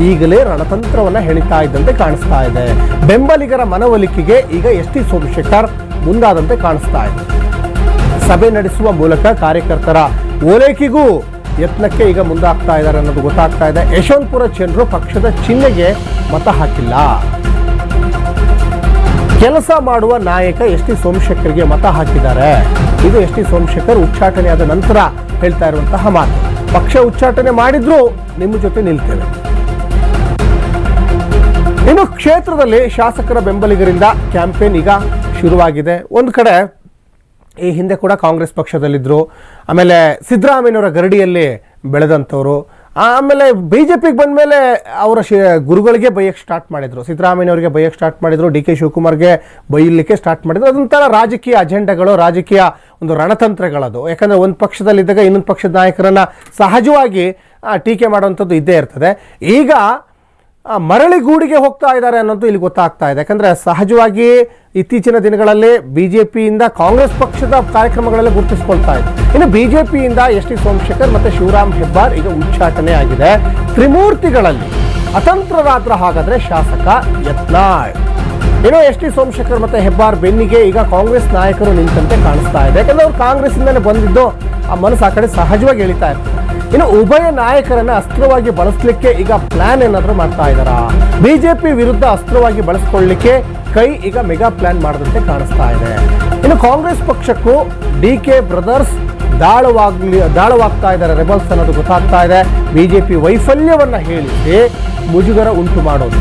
ಈಗಲೇ ರಣತಂತ್ರವನ್ನು ಹೇಳಿತಾ ಇದ್ದಂತೆ ಕಾಣಿಸ್ತಾ ಇದೆ. ಬೆಂಬಲಿಗರ ಮನವೊಲಿಕೆಗೆ ಈಗ ಎಸ್ ಟಿ ಸೋಮಶೇಖರ್ ಮುಂದಾದಂತೆ ಕಾಣಿಸ್ತಾ ಇದೆ. ಸಭೆ ನಡೆಸುವ ಮೂಲಕ ಕಾರ್ಯಕರ್ತರ ಓಲೈಕೆಗೂ ಯತ್ನಕ್ಕೆ ಈಗ ಮುಂದಾಗ್ತಾ ಇದ್ದಾರೆ ಅನ್ನೋದು ಗೊತ್ತಾಗ್ತಾ ಇದೆ. ಯಶವಂತಪುರ ಜನರು ಪಕ್ಷದ ಚಿಹ್ನೆಗೆ ಮತ ಹಾಕಿಲ್ಲ. ಕೆಲಸ ಮಾಡುವ ನಾಯಕ ಎಸ್ ಟಿ ಸೋಮಶೇಖರ್ಗೆ ಮತ ಹಾಕಿದ್ದಾರೆ. ಇದು ಎಸ್ ಟಿ ಸೋಮಶೇಖರ್ ಉಚ್ಚಾಟನೆಯಾದ ನಂತರ ಹೇಳ್ತಾ ಇರುವಂತಹ ಮಾತು. ಪಕ್ಷ ಉಚ್ಚಾಟನೆ ಮಾಡಿದ್ರು ನಿಮ್ಮ ಜೊತೆ ನಿಲ್ತೇವೆ. ಇನ್ನು ಕ್ಷೇತ್ರದಲ್ಲಿ ಶಾಸಕರ ಬೆಂಬಲಿಗರಿಂದ ಕ್ಯಾಂಪೇನ್ ಈಗ ಶುರುವಾಗಿದೆ. ಒಂದು ಕಡೆ ಈ ಹಿಂದೆ ಕೂಡ ಕಾಂಗ್ರೆಸ್ ಪಕ್ಷದಲ್ಲಿದ್ದರು ಆಮೇಲೆ ಸಿದ್ದರಾಮಯ್ಯನವರ ಗರಡಿಯಲ್ಲಿ ಬೆಳೆದಂಥವರು. ಆಮೇಲೆ ಬಿ ಜೆ ಪಿಗೆ ಬಂದಮೇಲೆ ಅವರ ಶಿ, ಗುರುಗಳಿಗೆ ಬೈಯಕ್ಕೆ ಸ್ಟಾರ್ಟ್ ಮಾಡಿದರು. ಸಿದ್ದರಾಮಯ್ಯನವರಿಗೆ ಬೈಯಕ್ಕೆ ಸ್ಟಾರ್ಟ್ ಮಾಡಿದರು. ಡಿ ಕೆ ಶಿವಕುಮಾರ್ಗೆ ಬೈಯಲಿಕ್ಕೆ ಸ್ಟಾರ್ಟ್ ಮಾಡಿದರು. ಅದೊಂಥರ ರಾಜಕೀಯ ಅಜೆಂಡಗಳು ರಾಜಕೀಯ ಒಂದು ರಣತಂತ್ರಗಳದು. ಯಾಕಂದರೆ ಒಂದು ಪಕ್ಷದಲ್ಲಿದ್ದಾಗ ಇನ್ನೊಂದು ಪಕ್ಷದ ನಾಯಕರನ್ನು ಸಹಜವಾಗಿ ಟೀಕೆ ಮಾಡುವಂಥದ್ದು ಇದ್ದೇ ಇರ್ತದೆ. ಈಗ ಮರಳಿ ಗೂಡಿಗೆ ಹೋಗ್ತಾ ಇದ್ದಾರೆ ಅನ್ನೋದು ಇಲ್ಲಿ ಗೊತ್ತಾಗ್ತಾ ಇದೆ. ಯಾಕಂದ್ರೆ ಸಹಜವಾಗಿ ಇತ್ತೀಚಿನ ದಿನಗಳಲ್ಲಿ ಬಿಜೆಪಿಯಿಂದ ಕಾಂಗ್ರೆಸ್ ಪಕ್ಷದ ಕಾರ್ಯಕ್ರಮಗಳಲ್ಲಿ ಗುರುತಿಸ್ಕೊಳ್ತಾ ಇದೆ. ಇನ್ನು ಬಿಜೆಪಿಯಿಂದ ಎಸ್ ಟಿ ಸೋಮಶೇಖರ್ ಮತ್ತೆ ಶಿವರಾಮ್ ಹೆಬ್ಬಾರ್ ಈಗ ಉಚ್ಚಾಟನೆ ಆಗಿದೆ. ತ್ರಿಮೂರ್ತಿಗಳಲ್ಲಿ ಅತಂತ್ರರಾದ್ರ ಹಾಗಾದ್ರೆ ಶಾಸಕ ಯತ್ನಾಳ್. ಏನೋ ಎಸ್ ಟಿ ಸೋಮಶೇಖರ್ ಮತ್ತೆ ಹೆಬ್ಬಾರ್ ಬೆನ್ನಿಗೆ ಈಗ ಕಾಂಗ್ರೆಸ್ ನಾಯಕರು ನಿಂತಂತೆ ಕಾಣಿಸ್ತಾ ಇದೆ. ಯಾಕಂದ್ರೆ ಅವ್ರು ಕಾಂಗ್ರೆಸ್ಸಿಂದನೇ ಬಂದಿದ್ದು ಆ ಮನಸ್ಸು ಆ ಕಡೆ ಸಹಜವಾಗಿ ಎಳಿತಾ ಇರ್ತದೆ. ಇನ್ನು ಉಭಯ ನಾಯಕರನ್ನ ಅಸ್ತ್ರವಾಗಿ ಬಳಸಲಿಕ್ಕೆ ಈಗ ಪ್ಲಾನ್ ಏನಾದರೂ ಮಾಡ್ತಾ ಇದ್ದಾರಾ? ಬಿಜೆಪಿ ವಿರುದ್ಧ ಅಸ್ತ್ರವಾಗಿ ಬಳಸ್ಕೊಳ್ಳಿಕ್ಕೆ ಕೈ ಈಗ ಮೆಗಾ ಪ್ಲಾನ್ ಮಾಡದಂತೆ ಕಾಣಿಸ್ತಾ ಇದೆ. ಇನ್ನು ಕಾಂಗ್ರೆಸ್ ಪಕ್ಷಕ್ಕೂ ಡಿ ಕೆ ಬ್ರದರ್ಸ್ ದಾಳವಾಗ್ಲಿ, ದಾಳವಾಗ್ತಾ ಇದ್ದಾರೆ. ರೆಬಲ್ಸ್ ಅನ್ನೋದು ಗೊತ್ತಾಗ್ತಾ ಇದೆ. ಬಿಜೆಪಿ ವೈಫಲ್ಯವನ್ನ ಹೇಳಿಸಿ ಮುಜುಗರ ಉಂಟು ಮಾಡೋದು.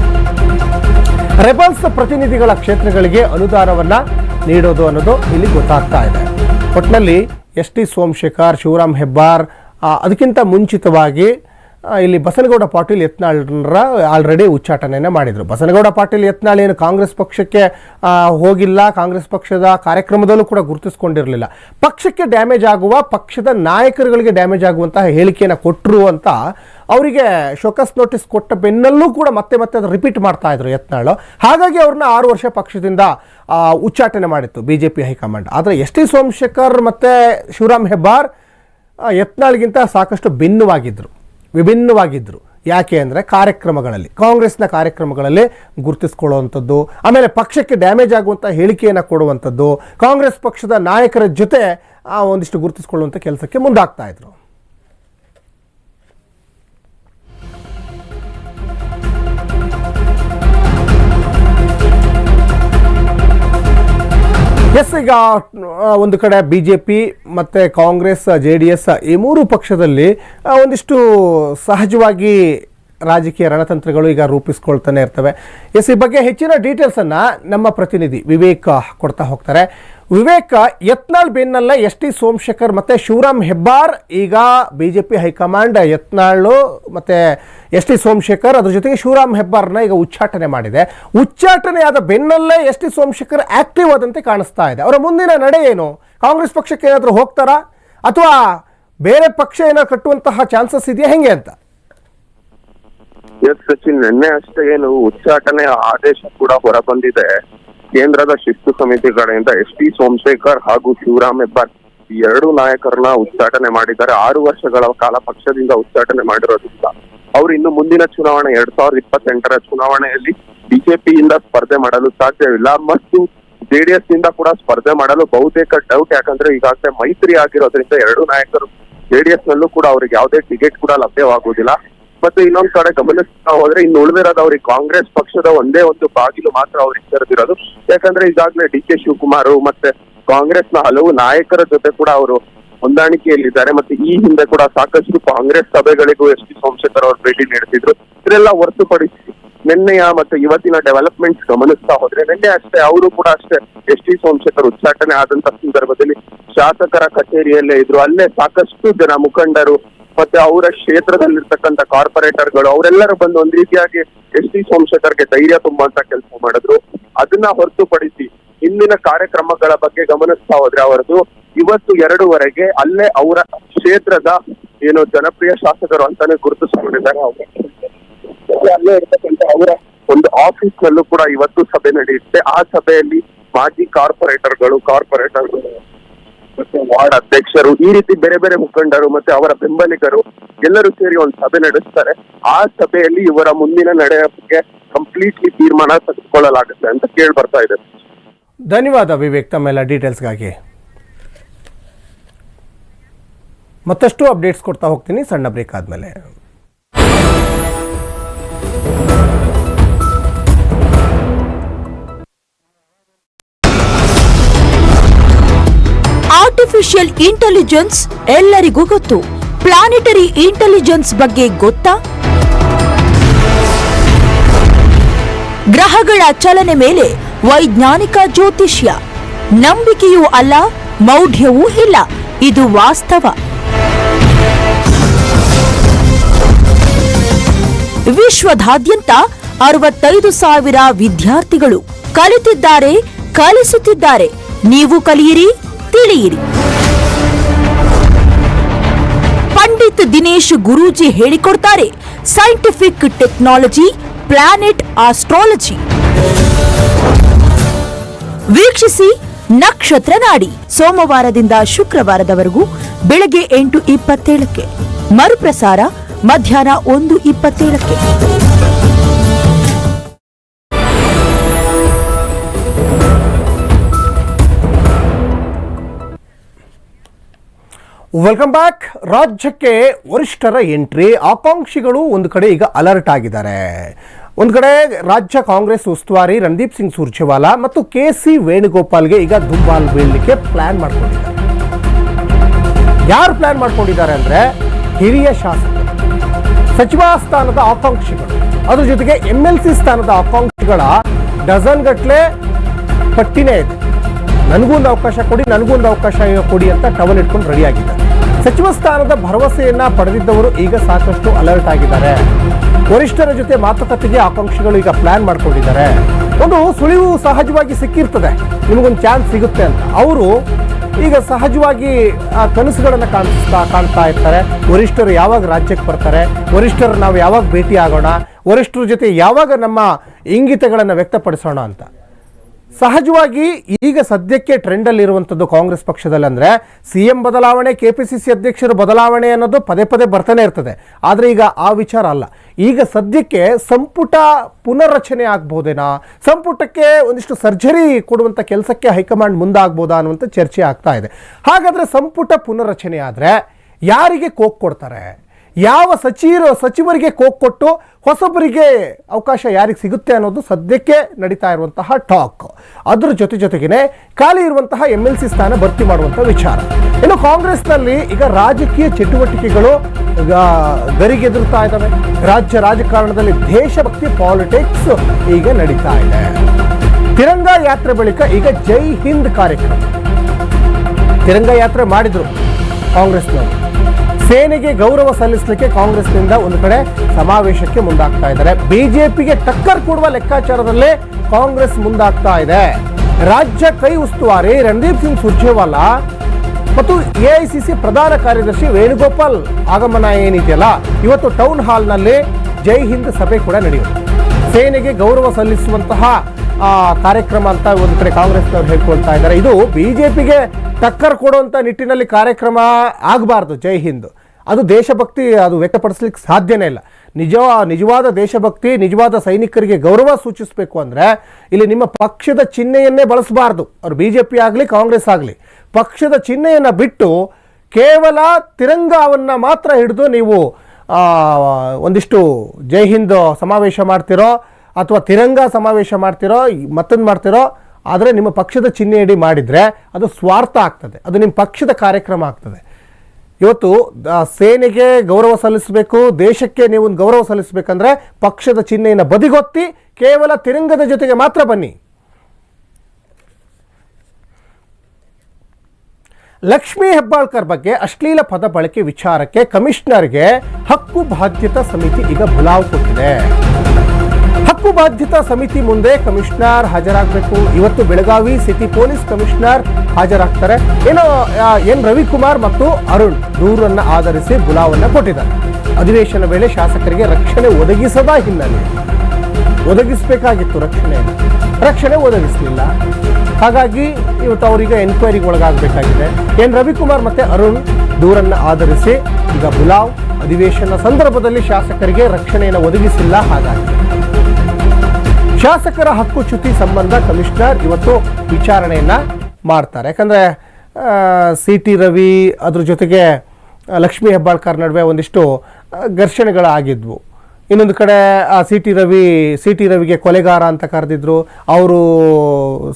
ರೆಬಲ್ಸ್ ಪ್ರತಿನಿಧಿಗಳ ಕ್ಷೇತ್ರಗಳಿಗೆ ಅನುದಾನವನ್ನ ನೀಡೋದು ಅನ್ನೋದು ಇಲ್ಲಿ ಗೊತ್ತಾಗ್ತಾ ಇದೆ. ಒಟ್ಟಿನಲ್ಲಿ ಎಸ್ ಟಿ ಸೋಮಶೇಖರ್, ಶಿವರಾಮ್ ಹೆಬ್ಬಾರ್ ಅದಕ್ಕಿಂತ ಮುಂಚಿತವಾಗಿ ಇಲ್ಲಿ ಬಸನಗೌಡ ಪಾಟೀಲ್ ಯತ್ನಾಳ್ರ ಆಲ್ರೆಡಿ ಉಚ್ಚಾಟನೆಯನ್ನು ಮಾಡಿದರು. ಬಸನಗೌಡ ಪಾಟೀಲ್ ಯತ್ನಾಳ್ ಏನು ಕಾಂಗ್ರೆಸ್ ಪಕ್ಷಕ್ಕೆ ಹೋಗಿಲ್ಲ, ಕಾಂಗ್ರೆಸ್ ಪಕ್ಷದ ಕಾರ್ಯಕ್ರಮದಲ್ಲೂ ಕೂಡ ಗುರುತಿಸ್ಕೊಂಡಿರಲಿಲ್ಲ. ಪಕ್ಷಕ್ಕೆ ಡ್ಯಾಮೇಜ್ ಆಗುವ, ಪಕ್ಷದ ನಾಯಕರುಗಳಿಗೆ ಡ್ಯಾಮೇಜ್ ಆಗುವಂತಹ ಹೇಳಿಕೆಯನ್ನು ಕೊಟ್ಟರು ಅಂತ ಅವರಿಗೆ ಶೋಕಸ್ ನೋಟಿಸ್ ಕೊಟ್ಟ ಬೆನ್ನಲ್ಲೂ ಕೂಡ ಮತ್ತೆ ಮತ್ತೆ ಅದು ರಿಪೀಟ್ ಮಾಡ್ತಾ ಇದ್ರು ಯತ್ನಾಳು. ಹಾಗಾಗಿ ಅವ್ರನ್ನ ಆರು ವರ್ಷ ಪಕ್ಷದಿಂದ ಉಚ್ಚಾಟನೆ ಮಾಡಿತ್ತು B J P high command. ಆದರೆ ಎಸ್ ಟಿ ಸೋಮಶೇಖರ್ ಮತ್ತು ಶಿವರಾಮ್ ಹೆಬ್ಬಾರ್ ಯತ್ನಾಳ್ಗಿಂತ ಸಾಕಷ್ಟು ಭಿನ್ನವಾಗಿದ್ದರು ವಿಭಿನ್ನವಾಗಿದ್ದರು ಯಾಕೆ ಅಂದರೆ ಕಾರ್ಯಕ್ರಮಗಳಲ್ಲಿ ಕಾಂಗ್ರೆಸ್ನ ಕಾರ್ಯಕ್ರಮಗಳಲ್ಲಿ ಗುರುತಿಸ್ಕೊಳ್ಳುವಂಥದ್ದು, ಆಮೇಲೆ ಪಕ್ಷಕ್ಕೆ ಡ್ಯಾಮೇಜ್ ಆಗುವಂಥ ಹೇಳಿಕೆಯನ್ನು ಕೊಡುವಂಥದ್ದು, ಕಾಂಗ್ರೆಸ್ ಪಕ್ಷದ ನಾಯಕರ ಜೊತೆ ಒಂದಿಷ್ಟು ಗುರುತಿಸ್ಕೊಳ್ಳುವಂಥ ಕೆಲಸಕ್ಕೆ ಮುಂದಾಗ್ತಾ ಎಸ್ ಈಗ ಒಂದು ಕಡೆ ಬಿ ಜೆ ಪಿ ಮತ್ತು ಕಾಂಗ್ರೆಸ್, ಜೆ ಡಿ ಎಸ್ ಈ ಮೂರು ಪಕ್ಷದಲ್ಲಿ ಒಂದಿಷ್ಟು ಸಹಜವಾಗಿ ರಾಜಕೀಯ ರಣತಂತ್ರಗಳು ಈಗ ರೂಪಿಸ್ಕೊಳ್ತಾನೆ ಇರ್ತವೆ. ಎಸ್, ಈ ಬಗ್ಗೆ ಹೆಚ್ಚಿನ ಡೀಟೇಲ್ಸನ್ನು ನಮ್ಮ ಪ್ರತಿನಿಧಿ ವಿವೇಕ್ ಕೊಡ್ತಾ ಹೋಗ್ತಾರೆ. ವಿವೇಕ್, ಯತ್ನಾಳ್ ಬೆನ್ನಲ್ಲ ಎಸ್ ಟಿ ಸೋಮಶೇಖರ್ ಮತ್ತು ಶಿವರಾಮ್ ಹೆಬ್ಬಾರ್, ಈಗ B J P high command Yatnal ಮತ್ತು ಎಸ್ ಟಿ ಸೋಮಶೇಖರ್, ಅದ್ರ ಜೊತೆಗೆ ಶಿವರಾಮ್ ಹೆಬ್ಬಾರ್ನ ಈಗ ಉಚ್ಚಾಟನೆ ಮಾಡಿದೆ. ಉಚ್ಚಾಟನೆಯಾದ ಬೆನ್ನಲ್ಲೇ ಎಸ್ ಟಿ ಸೋಮಶೇಖರ್ ಆಕ್ಟಿವ್ ಆದಂತೆ ಕಾಣಿಸ್ತಾ ಇದೆ. ಅವರ ಮುಂದಿನ ನಡೆ ಏನು? ಕಾಂಗ್ರೆಸ್ ಪಕ್ಷಕ್ಕೆ ಏನಾದರೂ ಹೋಗ್ತಾರಾ? ಅಥವಾ ಬೇರೆ ಪಕ್ಷ ಏನಾದ್ರು ಕಟ್ಟುವಂತಹ ಚಾನ್ಸಸ್ ಇದೆಯಾ? ಹೆಂಗೆ ಅಂತ? ಎಸ್ ಸಚಿನ್ ನಿನ್ನೆ ಅಷ್ಟೇ ಏನು ಉಚ್ಚಾಟನೆ ಆದೇಶ ಕೂಡ ಹೊರಬಂದಿದೆ. ಕೇಂದ್ರದ ಶಿಸ್ತು ಸಮಿತಿ ಕಡೆಯಿಂದ ಎಸ್ ಟಿ ಸೋಮಶೇಖರ್ ಹಾಗೂ ಶಿವರಾಮ್ ಹೆಬ್ಬಾರ್ ಎರಡು ನಾಯಕರನ್ನ ಉಚ್ಚಾಟನೆ ಮಾಡಿದ್ದಾರೆ. ಆರು ವರ್ಷಗಳ ಕಾಲ ಪಕ್ಷದಿಂದ ಉಚ್ಚಾಟನೆ ಮಾಡಿರೋದ್ರಿಂದ ಅವರು ಇನ್ನು ಮುಂದಿನ ಚುನಾವಣೆ ಎರಡ್ ಸಾವಿರದ ಇಪ್ಪತ್ತೆಂಟರ ಚುನಾವಣೆಯಲ್ಲಿ ಬಿಜೆಪಿಯಿಂದ ಸ್ಪರ್ಧೆ ಮಾಡಲು ಸಾಧ್ಯವಿಲ್ಲ. ಮತ್ತು ಜೆಡಿಎಸ್ನಿಂದ ಕೂಡ ಸ್ಪರ್ಧೆ ಮಾಡಲು ಬಹುತೇಕ ಡೌಟ್ ಯಾಕಂದ್ರೆ ಈಗಾಗಲೇ ಮೈತ್ರಿ ಆಗಿರೋದ್ರಿಂದ ಎರಡು ನಾಯಕರು ಜೆಡಿಎಸ್ ನಲ್ಲೂ ಕೂಡ ಅವ್ರಿಗೆ ಯಾವುದೇ ಟಿಕೆಟ್ ಕೂಡ ಲಭ್ಯವಾಗುವುದಿಲ್ಲ. ಮತ್ತೆ ಇನ್ನೊಂದ್ ಕಡೆ ಗಮನಿಸ್ತಾ ಹೋದ್ರೆ ಇನ್ನು ಉಳಿದಿರೋದು ಅವ್ರಿಗೆ ಕಾಂಗ್ರೆಸ್ ಪಕ್ಷದ ಒಂದೇ ಒಂದು ಬಾಗಿಲು ಮಾತ್ರ ಅವ್ರಿಗೆ ತೆರೆದಿರೋದು ಯಾಕಂದ್ರೆ ಈಗಾಗಲೇ ಡಿ ಕೆ ಶಿವಕುಮಾರ್ ಮತ್ತೆ ಕಾಂಗ್ರೆಸ್ನ ಹಲವು ನಾಯಕರ ಜೊತೆ ಕೂಡ ಅವರು ಹೊಂದಾಣಿಕೆಯಲ್ಲಿದ್ದಾರೆ. ಮತ್ತೆ ಈ ಹಿಂದೆ ಕೂಡ ಸಾಕಷ್ಟು ಕಾಂಗ್ರೆಸ್ ಸಭೆಗಳಿಗೂ ಎಸ್ ಟಿ ಸೋಮಶೇಖರ್ ಅವರು ಭೇಟಿ ನೀಡುತ್ತಿದ್ರು ಇದೆಲ್ಲ ಹೊರತುಪಡಿಸಿ ನಿನ್ನೆಯ ಮತ್ತೆ ಇವತ್ತಿನ ಡೆವಲಪ್ಮೆಂಟ್ ಗಮನಿಸ್ತಾ ಹೋದ್ರೆ ನಿನ್ನೆ ಅಷ್ಟೇ ಅವರು ಕೂಡ ಅಷ್ಟೇ ಎಸ್ ಟಿ ಸೋಮಶೇಖರ್ ಉಚ್ಚಾಟನೆ ಆದಂತ ಸಂದರ್ಭದಲ್ಲಿ ಶಾಸಕರ ಕಚೇರಿಯಲ್ಲೇ ಇದ್ರು. ಅಲ್ಲೇ ಸಾಕಷ್ಟು ಜನ ಮುಖಂಡರು ಮತ್ತೆ ಅವರ ಕ್ಷೇತ್ರದಲ್ಲಿರ್ತಕ್ಕಂಥ ಕಾರ್ಪೊರೇಟರ್ಗಳು, ಅವರೆಲ್ಲರೂ ಬಂದು ಒಂದ್ ರೀತಿಯಾಗಿ ಎಸ್ ಟಿ ಸೋಮಶೇಖರ್ಗೆ ಧೈರ್ಯ ಅಂತ ಕೆಲಸ ಮಾಡಿದ್ರು. ಅದನ್ನ ಹೊರತುಪಡಿಸಿ ಇಂದಿನ ಕಾರ್ಯಕ್ರಮಗಳ ಬಗ್ಗೆ ಗಮನಿಸ್ತಾ ಹೋದ್ರೆ ಅವರದು ಇವತ್ತು ಎರಡೂವರೆಗೆ ಅಲ್ಲೇ ಅವರ ಕ್ಷೇತ್ರದ ಏನು ಜನಪ್ರಿಯ ಶಾಸಕರು ಅಂತಾನೆ ಗುರುತಿಸಿಕೊಂಡಿದ್ದಾರೆ ಅವರು. ಅಲ್ಲೇ ಇರ್ತಕ್ಕಂಥ ಅವರ ಒಂದು ಆಫೀಸ್ ನಲ್ಲೂ ಕೂಡ ಇವತ್ತು ಸಭೆ ನಡೆಯುತ್ತೆ. ಆ ಸಭೆಯಲ್ಲಿ ಮಾಜಿ ಕಾರ್ಪೊರೇಟರ್ಗಳು ಕಾರ್ಪೊರೇಟರ್ಗಳು ಮತ್ತೆ ವಾರ್ಡ್ ಅಧ್ಯಕ್ಷರು, ಈ ರೀತಿ ಬೇರೆ ಬೇರೆ ಮುಖಂಡರು ಮತ್ತೆ ಅವರ ಬೆಂಬಲಿಗರು ಎಲ್ಲರೂ ಸೇರಿ ಒಂದು ಸಭೆ ನಡೆಸ್ತಾರೆ. ಆ ಸಭೆಯಲ್ಲಿ ಇವರ ಮುಂದಿನ ನಡೆಯ ಬಗ್ಗೆ ಕಂಪ್ಲೀಟ್ಲಿ ತೀರ್ಮಾನ ತೆಗೆದುಕೊಳ್ಳಲಾಗುತ್ತೆ ಅಂತ ಕೇಳಿ ಬರ್ತಾ ಇದೆ. ಧನ್ಯವಾದ ವಿವೇಕ್ ತಮ್ಮೆಲ್ಲ ಡೀಟೇಲ್ಸ್ಗಾಗಿ. ಮತ್ತಷ್ಟು ಅಪ್ಡೇಟ್ಸ್ ಕೊಡ್ತಾ ಹೋಗ್ತೀನಿ, ಸಣ್ಣ ಬ್ರೇಕ್ ಆದಮೇಲೆ. ಆರ್ಟಿಫಿಷಿಯಲ್ ಇಂಟೆಲಿಜೆನ್ಸ್ ಎಲ್ಲರಿಗೂ ಗೊತ್ತು. ಪ್ಲಾನೆಟರಿ ಇಂಟೆಲಿಜೆನ್ಸ್ ಬಗ್ಗೆ ಗೊತ್ತಾ? ಗ್ರಹಗಳ ಚಲನೆ ಮೇಲೆ ವೈಜ್ಞಾನಿಕ ಜ್ಯೋತಿಷ್ಯ. ನಂಬಿಕೆಯೂ ಅಲ್ಲ, ಮೌಢ್ಯವೂ ಇಲ್ಲ. ಇದು ವಾಸ್ತವ. ವಿಶ್ವದಾದ್ಯಂತ ಅರವತ್ತೈದು ಸಾವಿರ ವಿದ್ಯಾರ್ಥಿಗಳು ಕಲಿತಿದ್ದಾರೆ, ಕಲಿಸುತ್ತಿದ್ದಾರೆ. ನೀವು ಕಲಿಯಿರಿ ತಿಳಿಯಿರಿ. ಪಂಡಿತ್ ದಿನೇಶ್ ಗುರೂಜಿ ಹೇಳಿಕೊಡ್ತಾರೆ ಸೈಂಟಿಫಿಕ್ ಟೆಕ್ನಾಲಜಿ ಪ್ಲಾನೆಟ್ ಆಸ್ಟ್ರಾಲಜಿ ವೀಕ್ಷಿಸಿ, ನಕ್ಷತ್ರ ನಾಡಿ. ಸೋಮವಾರದಿಂದ ಶುಕ್ರವಾರದವರೆಗೂ ಬೆಳಗ್ಗೆ ಎಂಟು ಇಪ್ಪತ್ತೇಳಕ್ಕೆ. ಮರುಪ್ರಸಾರ ಮಧ್ಯಾಹ್ನ ಒಂದು ಇಪ್ಪತ್ತೇಳಕ್ಕೆ. ವೆಲ್ಕಮ್ ಬ್ಯಾಕ್ ರಾಜ್ಯಕ್ಕೆ ವರಿಷ್ಠರ ಎಂಟ್ರಿ ಆಕಾಂಕ್ಷಿಗಳು ಒಂದು ಕಡೆ ಈಗ ಅಲರ್ಟ್ ಆಗಿದ್ದಾರೆ. ಒಂದು ಕಡೆ ರಾಜ್ಯ ಕಾಂಗ್ರೆಸ್ ಉಸ್ತುವಾರಿ ರಣದೀಪ್ ಸಿಂಗ್ ಸುರ್ಜೇವಾಲಾ ಮತ್ತು ಕೆ ಸಿ ವೇಣುಗೋಪಾಲ್ಗೆ ಈಗ ದುಂಬಾಲ್ ಬೀಳಲಿಕ್ಕೆ ಪ್ಲಾನ್ ಮಾಡ್ಕೊಂಡಿದ್ದಾರೆ. ಯಾರು ಪ್ಲಾನ್ ಮಾಡ್ಕೊಂಡಿದ್ದಾರೆ ಅಂದರೆ ಹಿರಿಯ ಶಾಸಕರು. ಸಚಿವ ಸ್ಥಾನದ ಆಕಾಂಕ್ಷಿಗಳು. ಅದ್ರ ಜೊತೆಗೆ ಎಂ ಎಲ್ ಸಿ ಸ್ಥಾನದ ಆಕಾಂಕ್ಷಿಗಳ ಡಜನ್ ಗಟ್ಟಲೆ ಪಟ್ಟಿನೇ ಇದೆ. ನನಗೂ ಒಂದು ಅವಕಾಶ ಕೊಡಿ, ನನಗೂ ಒಂದು ಅವಕಾಶ ಕೊಡಿ ಅಂತ ಟವಲ್ ಇಟ್ಕೊಂಡು ರೆಡಿ ಆಗಿದ್ದಾರೆ. ಸಚಿವ ಸ್ಥಾನದ ಭರವಸೆಯನ್ನ ಪಡೆದಿದ್ದವರು ಈಗ ಸಾಕಷ್ಟು ಅಲರ್ಟ್ ಆಗಿದ್ದಾರೆ. ವರಿಷ್ಠರ ಜೊತೆ ಮಾತುಕತೆಗೆ ಆಕಾಂಕ್ಷಿಗಳು ಈಗ ಪ್ಲಾನ್ ಮಾಡ್ಕೊಂಡಿದ್ದಾರೆ. ಒಂದು ಸುಳಿವು ಸಹಜವಾಗಿ ಸಿಕ್ಕಿರ್ತದೆ. ನಿಮಗೊಂದು ಚಾನ್ಸ್ ಸಿಗುತ್ತೆ ಅಂತ. ಅವರು ಈಗ ಸಹಜವಾಗಿ ಆ ಕನಸುಗಳನ್ನು ಕಾಣಿಸ್ತಾ, ಕಾಣ್ತಾ ಇರ್ತಾರೆ. ವರಿಷ್ಠರು ಯಾವಾಗ ರಾಜ್ಯಕ್ಕೆ ಬರ್ತಾರೆ? ವರಿಷ್ಠರು ನಾವು ಯಾವಾಗ ಭೇಟಿ ಆಗೋಣ ವರಿಷ್ಠರ ಜೊತೆ ಯಾವಾಗ ನಮ್ಮ ಇಂಗಿತಗಳನ್ನು ವ್ಯಕ್ತಪಡಿಸೋಣ ಅಂತ. ಸಹಜವಾಗಿ ಈಗ ಸದ್ಯಕ್ಕೆ ಟ್ರೆಂಡಲ್ಲಿ ಇರುವಂಥದ್ದು ಕಾಂಗ್ರೆಸ್ ಪಕ್ಷದಲ್ಲಿ ಅಂದರೆ ಸಿ ಎಂ ಬದಲಾವಣೆ ಕೆ ಪಿ ಸಿ ಸಿ ಅಧ್ಯಕ್ಷರು ಬದಲಾವಣೆ ಅನ್ನೋದು ಪದೇ ಪದೇ ಬರ್ತಾನೆ ಇರ್ತದೆ. ಆದರೆ ಈಗ ಆ ವಿಚಾರ ಅಲ್ಲ. ಈಗ ಸದ್ಯಕ್ಕೆ ಸಂಪುಟ ಪುನರ್ರಚನೆ ಆಗ್ಬೋದೇನಾ? ಸಂಪುಟಕ್ಕೆ ಒಂದಿಷ್ಟು ಸರ್ಜರಿ ಕೊಡುವಂಥ ಕೆಲಸಕ್ಕೆ ಹೈಕಮಾಂಡ್ ಮುಂದಾಗ್ಬೋದಾ ಅನ್ನುವಂಥ ಚರ್ಚೆ ಆಗ್ತಾ ಇದೆ. ಹಾಗಾದರೆ ಸಂಪುಟ ಪುನರ್ರಚನೆ ಆದರೆ ಯಾರಿಗೆ ಕೋಕ್ ಕೊಡ್ತಾರೆ? ಯಾವ ಸಚಿವರು ಸಚಿವರಿಗೆ ಕೋಕ್ ಕೊಟ್ಟು ಹೊಸಬರಿಗೆ ಅವಕಾಶ ಯಾರಿಗೆ ಸಿಗುತ್ತೆ ಅನ್ನೋದು ಸದ್ಯಕ್ಕೆ ನಡೀತಾ ಇರುವಂತಹ ಟಾಕ್ ಅದ್ರ ಜೊತೆ ಜೊತೆಗೇನೆ ಖಾಲಿ ಇರುವಂತಹ ಎಂ ಎಲ್ ಸಿ ಸ್ಥಾನ ಭರ್ತಿ ಮಾಡುವಂಥ ವಿಚಾರ. ಇನ್ನು ಕಾಂಗ್ರೆಸ್ನಲ್ಲಿ ಈಗ ರಾಜಕೀಯ ಚಟುವಟಿಕೆಗಳು, ಈಗ ಗರಿಗೆದುರ್ತಾ ಇದ್ದಾವೆ ರಾಜ್ಯ ರಾಜಕಾರಣದಲ್ಲಿ ದೇಶಭಕ್ತಿ ಪಾಲಿಟಿಕ್ಸ್ ಈಗ ನಡೀತಾ ಇದೆ. ತಿರಂಗ ಯಾತ್ರೆ ಬಳಿಕ ಈಗ ಜೈ ಹಿಂದ್ ಕಾರ್ಯಕ್ರಮ. ತಿರಂಗ ಯಾತ್ರೆ ಮಾಡಿದ್ರು. ಕಾಂಗ್ರೆಸ್ನವರು. ಸೇನೆಗೆ ಗೌರವ ಸಲ್ಲಿಸಲಿಕ್ಕೆ ಕಾಂಗ್ರೆಸ್ನಿಂದ ಒಂದು ಕಡೆ ಸಮಾವೇಶಕ್ಕೆ ಮುಂದಾಗ್ತಾ ಇದ್ದಾರೆ. ಬಿಜೆಪಿಗೆ ಟಕ್ಕರ್ ಕೊಡುವ ಲೆಕ್ಕಾಚಾರದಲ್ಲೇ ಕಾಂಗ್ರೆಸ್ ಮುಂದಾಗ್ತಾ ಇದೆ. ರಾಜ್ಯ ಕೈ ಉಸ್ತುವಾರಿ ರಣದೀಪ್ ಸಿಂಗ್ ಸುರ್ಜೇವಾಲಾ ಮತ್ತು ಎಐಸಿಸಿ ಪ್ರಧಾನ ಕಾರ್ಯದರ್ಶಿ ವೇಣುಗೋಪಾಲ್ ಆಗಮನ ಏನಿದೆಯಲ್ಲ, ಇವತ್ತು ಟೌನ್ ಹಾಲ್ನಲ್ಲಿ ಜೈ ಹಿಂದ್ ಸಭೆ ಕೂಡ ನಡೆಯುತ್ತೆ. ಸೇನೆಗೆ ಗೌರವ ಸಲ್ಲಿಸುವಂತಹ ಕಾರ್ಯಕ್ರಮ ಅಂತ ಒಂದು ಕಡೆ ಕಾಂಗ್ರೆಸ್ನವ್ರು ಹೇಳ್ಕೊಳ್ತಾ ಇದ್ದಾರೆ. ಇದು ಬಿಜೆಪಿಗೆ ಟಕ್ಕರ್ ಕೊಡುವಂಥ ನಿಟ್ಟಿನಲ್ಲಿ ಕಾರ್ಯಕ್ರಮ ಆಗಬಾರ್ದು. ಜೈ ಹಿಂದ್. ಅದು ದೇಶಭಕ್ತಿ ಅದು ವ್ಯಕ್ತಪಡಿಸ್ಲಿಕ್ಕೆ ಸಾಧ್ಯನೇ ಇಲ್ಲ. ನಿಜ, ನಿಜವಾದ ದೇಶಭಕ್ತಿ, ನಿಜವಾದ ಸೈನಿಕರಿಗೆ ಗೌರವ ಸೂಚಿಸಬೇಕು ಅಂದರೆ ಇಲ್ಲಿ ನಿಮ್ಮ ಪಕ್ಷದ ಚಿಹ್ನೆಯನ್ನೇ ಬಳಸಬಾರ್ದು. ಅವ್ರು ಬಿ ಜೆ ಪಿ ಆಗಲಿ, ಕಾಂಗ್ರೆಸ್ ಆಗಲಿ. ಪಕ್ಷದ ಚಿಹ್ನೆಯನ್ನು ಬಿಟ್ಟು ಕೇವಲ ತಿರಂಗವನ್ನು ಮಾತ್ರ ಹಿಡಿದು ನೀವು ಒಂದಿಷ್ಟು ಜೈ ಹಿಂದ್ ಸಮಾವೇಶ ಮಾಡ್ತಿರೋ ಅಥವಾ ತಿರಂಗ ಸಮಾವೇಶ ಮಾಡ್ತಿರೋ ಮತ್ತೊಂದು ಮಾಡ್ತಿರೋ, ಆದರೆ ನಿಮ್ಮ ಪಕ್ಷದ ಚಿಹ್ನೆಯಡಿ ಮಾಡಿದರೆ ಅದು ಸ್ವಾರ್ಥ ಆಗ್ತದೆ. ಅದು ನಿಮ್ಮ ಪಕ್ಷದ ಕಾರ್ಯಕ್ರಮ ಆಗ್ತದೆ. ಇವತ್ತು ಸೇನೆಗೆ ಗೌರವ ಸಲ್ಲಿಸಬೇಕು, ದೇಶಕ್ಕೆ ನೀವು ಒಂದು ಗೌರವ ಸಲ್ಲಿಸಬೇಕಂದ್ರೆ ಪಕ್ಷದ ಚಿಹ್ನೆಯನ್ನು ಬದಿಗೊತ್ತಿ ಕೇವಲ ತಿರಂಗದ ಜೊತೆಗೆ ಮಾತ್ರ ಬನ್ನಿ. ಲಕ್ಷ್ಮೀ ಹೆಬ್ಬಾಳ್ಕರ್ ಬಗ್ಗೆ ಅಶ್ಲೀಲ ಪದ ಬಳಕೆ ವಿಚಾರಕ್ಕೆ ಕಮಿಷನರ್ಗೆ ಹಕ್ಕು ಬಾಧ್ಯತಾ ಸಮಿತಿ ಈಗ ಬುಲಾವ್ ಕೊಟ್ಟಿದೆ. ಹಕ್ಕು ಬಾಧ್ಯತಾ ಸಮಿತಿ ಮುಂದೆ ಕಮಿಷನರ್ ಹಾಜರಾಗಬೇಕು. ಇವತ್ತು ಬೆಳಗಾವಿ ಸಿಟಿ ಪೊಲೀಸ್ ಕಮಿಷನರ್ ಹಾಜರಾಗ್ತಾರೆ. ಏನೋ ಎನ್ ರವಿಕುಮಾರ್ ಮತ್ತು ಅರುಣ್ ದೂರನ್ನ ಆಧರಿಸಿ ಬುಲಾವನ್ನ ಕೊಟ್ಟಿದ್ದಾರೆ. ಅಧಿವೇಶನ ವೇಳೆ ಶಾಸಕರಿಗೆ ರಕ್ಷಣೆ ಒದಗಿಸದ ಹಿನ್ನೆಲೆ. ಒದಗಿಸಬೇಕಾಗಿತ್ತು ರಕ್ಷಣೆ. ರಕ್ಷಣೆ ಒದಗಿಸಲಿಲ್ಲ. ಹಾಗಾಗಿ ಇವತ್ತು ಅವರೀಗ ಎನ್ಕ್ವೈರಿಗೆ ಒಳಗಾಗಬೇಕಾಗಿದೆ ಎನ್ ರವಿಕುಮಾರ್ ಮತ್ತೆ ಅರುಣ್ ದೂರನ್ನ ಆಧರಿಸಿ ಈಗ ಬುಲಾವ್ ಅಧಿವೇಶನ ಸಂದರ್ಭದಲ್ಲಿ ಶಾಸಕರಿಗೆ ರಕ್ಷಣೆಯನ್ನು ಒದಗಿಸಿಲ್ಲ. ಹಾಗಾಗಿ ಶಾಸಕರ ಹಕ್ಕುಚ್ಯುತಿ ಸಂಬಂಧ ಕಮಿಷನರ್ ಇವತ್ತು ವಿಚಾರಣೆಯನ್ನ ಮಾಡ್ತಾರೆ. ಯಾಕಂದ್ರೆ ಸಿ ಟಿ ರವಿ ಅದ್ರ ಜೊತೆಗೆ ಲಕ್ಷ್ಮೀ ಹೆಬ್ಬಾಳ್ಕರ್ ನಡುವೆ ಒಂದಿಷ್ಟು ಘರ್ಷಣೆಗಳು ಘರ್ಷಣೆಗಳಾಗಿದ್ವು. ಇನ್ನೊಂದು ಕಡೆ ಆ C T Ravi C T ರವಿಗೆ ಕೊಲೆಗಾರ ಅಂತ ಕರೆದಿದ್ರು. ಅವರು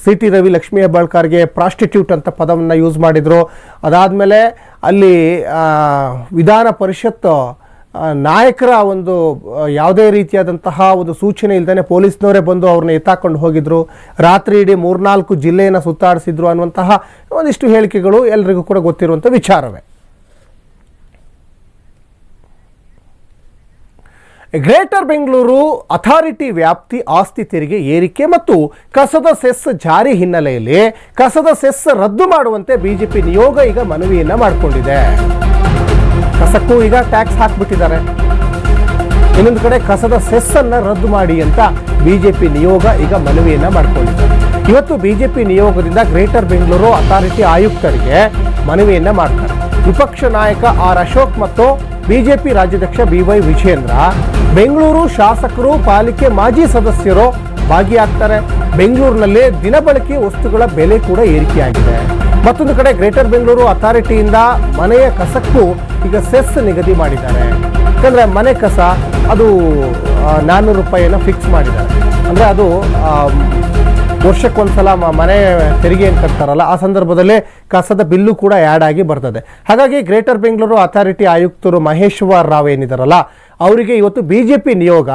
ಸಿ ಟಿ ರವಿ ಲಕ್ಷ್ಮೀ ಹೆಬ್ಬಾಳ್ಕರ್ಗೆ ಪ್ರಾಸ್ಟಿಟ್ಯೂಟ್ ಅಂತ ಪದವನ್ನು ಯೂಸ್ ಮಾಡಿದ್ರು. ಅದಾದಮೇಲೆ ಅಲ್ಲಿ ವಿಧಾನ ಪರಿಷತ್ ಆ, ನಾಯಕರ ಒಂದು ಯಾವುದೇ ರೀತಿಯಾದಂತಹ ಒಂದು ಸೂಚನೆ ಇಲ್ದೇ ಪೊಲೀಸ್ನವರೇ ಬಂದು ಅವ್ರನ್ನ ಎತ್ತಾಕೊಂಡು ಹೋಗಿದ್ರು. ರಾತ್ರಿ ಇಡೀ ಮೂರ್ನಾಲ್ಕು ಜಿಲ್ಲೆಯನ್ನು ಸುತ್ತಾಡಿಸಿದ್ರು ಅನ್ನುವಂತಹ ಒಂದಿಷ್ಟು ಹೇಳಿಕೆಗಳು ಎಲ್ರಿಗೂ ಕೂಡ ಗೊತ್ತಿರುವಂಥ ವಿಚಾರವೇ. ಗ್ರೇಟರ್ ಬೆಂಗಳೂರು ಅಥಾರಿಟಿ ವ್ಯಾಪ್ತಿ ಆಸ್ತಿ ತೆರಿಗೆ ಏರಿಕೆ ಮತ್ತು ಕಸದ ಸೆಸ್ ಜಾರಿ ಹಿನ್ನೆಲೆಯಲ್ಲಿ ಕಸದ ಸೆಸ್ ರದ್ದು ಮಾಡುವಂತೆ ಬಿಜೆಪಿ ನಿಯೋಗ ಈಗ ಮನವಿಯನ್ನ ಮಾಡಿಕೊಂಡಿದೆ. ಕಸಕ್ಕೂ ಈಗ ಟ್ಯಾಕ್ಸ್ ಹಾಕ್ಬಿಟ್ಟಿದ್ದಾರೆ. ಇನ್ನೊಂದು ಕಡೆ ಕಸದ ಸೆಸ್ಸನ್ನು ರದ್ದು ಮಾಡಿ ಅಂತ ಬಿಜೆಪಿ ನಿಯೋಗ ಈಗ ಮನವಿಯನ್ನ ಮಾಡಿಕೊಂಡಿದೆ. ಇವತ್ತು ಬಿಜೆಪಿ ನಿಯೋಗದಿಂದ ಗ್ರೇಟರ್ ಬೆಂಗಳೂರು ಅಥಾರಿಟಿ ಆಯುಕ್ತರಿಗೆ ಮನವಿಯನ್ನ ಮಾಡ್ತಾರೆ. ವಿಪಕ್ಷ ನಾಯಕ ಆರ್ ಅಶೋಕ್ ಮತ್ತು ಬಿಜೆಪಿ ರಾಜ್ಯಾಧ್ಯಕ್ಷ ಬಿ ವೈ ವಿಜೇಂದ್ರ ಬೆಂಗಳೂರು ಶಾಸಕರು, ಪಾಲಿಕೆ ಮಾಜಿ ಸದಸ್ಯರು ಭಾಗಿಯಾಗ್ತಾರೆ. ಬೆಂಗಳೂರಿನಲ್ಲಿ ದಿನಬಳಕೆ ವಸ್ತುಗಳ ಬೆಲೆ ಕೂಡ ಏರಿಕೆಯಾಗಿದೆ. ಮತ್ತೊಂದು ಕಡೆ ಗ್ರೇಟರ್ ಬೆಂಗಳೂರು ಅಥಾರಿಟಿಯಿಂದ ಮನೆಯ ಕಸಕ್ಕೂ ಈಗ ಸೆಸ್ ನಿಗದಿ ಮಾಡಿದ್ದಾರೆ. ಯಾಕಂದ್ರೆ ಮನೆ ಕಸ ಅದು ನಾನ್ನೂರು ರೂಪಾಯಿಯನ್ನು ಫಿಕ್ಸ್ ಮಾಡಿದ್ದಾರೆ. ಅಂದರೆ ಅದು ವರ್ಷಕ್ಕೊಂದ್ಸಲ ಮನೆ ತೆರಿಗೆ ಏನು ಕಟ್ತಾರಲ್ಲ, ಆ ಸಂದರ್ಭದಲ್ಲಿ ಕಸದ ಬಿಲ್ಲು ಕೂಡ ಆ್ಯಡ್ ಆಗಿ ಬರ್ತದೆ. ಹಾಗಾಗಿ ಗ್ರೇಟರ್ ಬೆಂಗಳೂರು ಅಥಾರಿಟಿ ಆಯುಕ್ತರು ಮಹೇಶ್ವರ್ ರಾವ್ ಏನಿದ್ದಾರಲ್ಲ ಅವರಿಗೆ ಇವತ್ತು ಬಿ ಜೆ ಪಿ ನಿಯೋಗ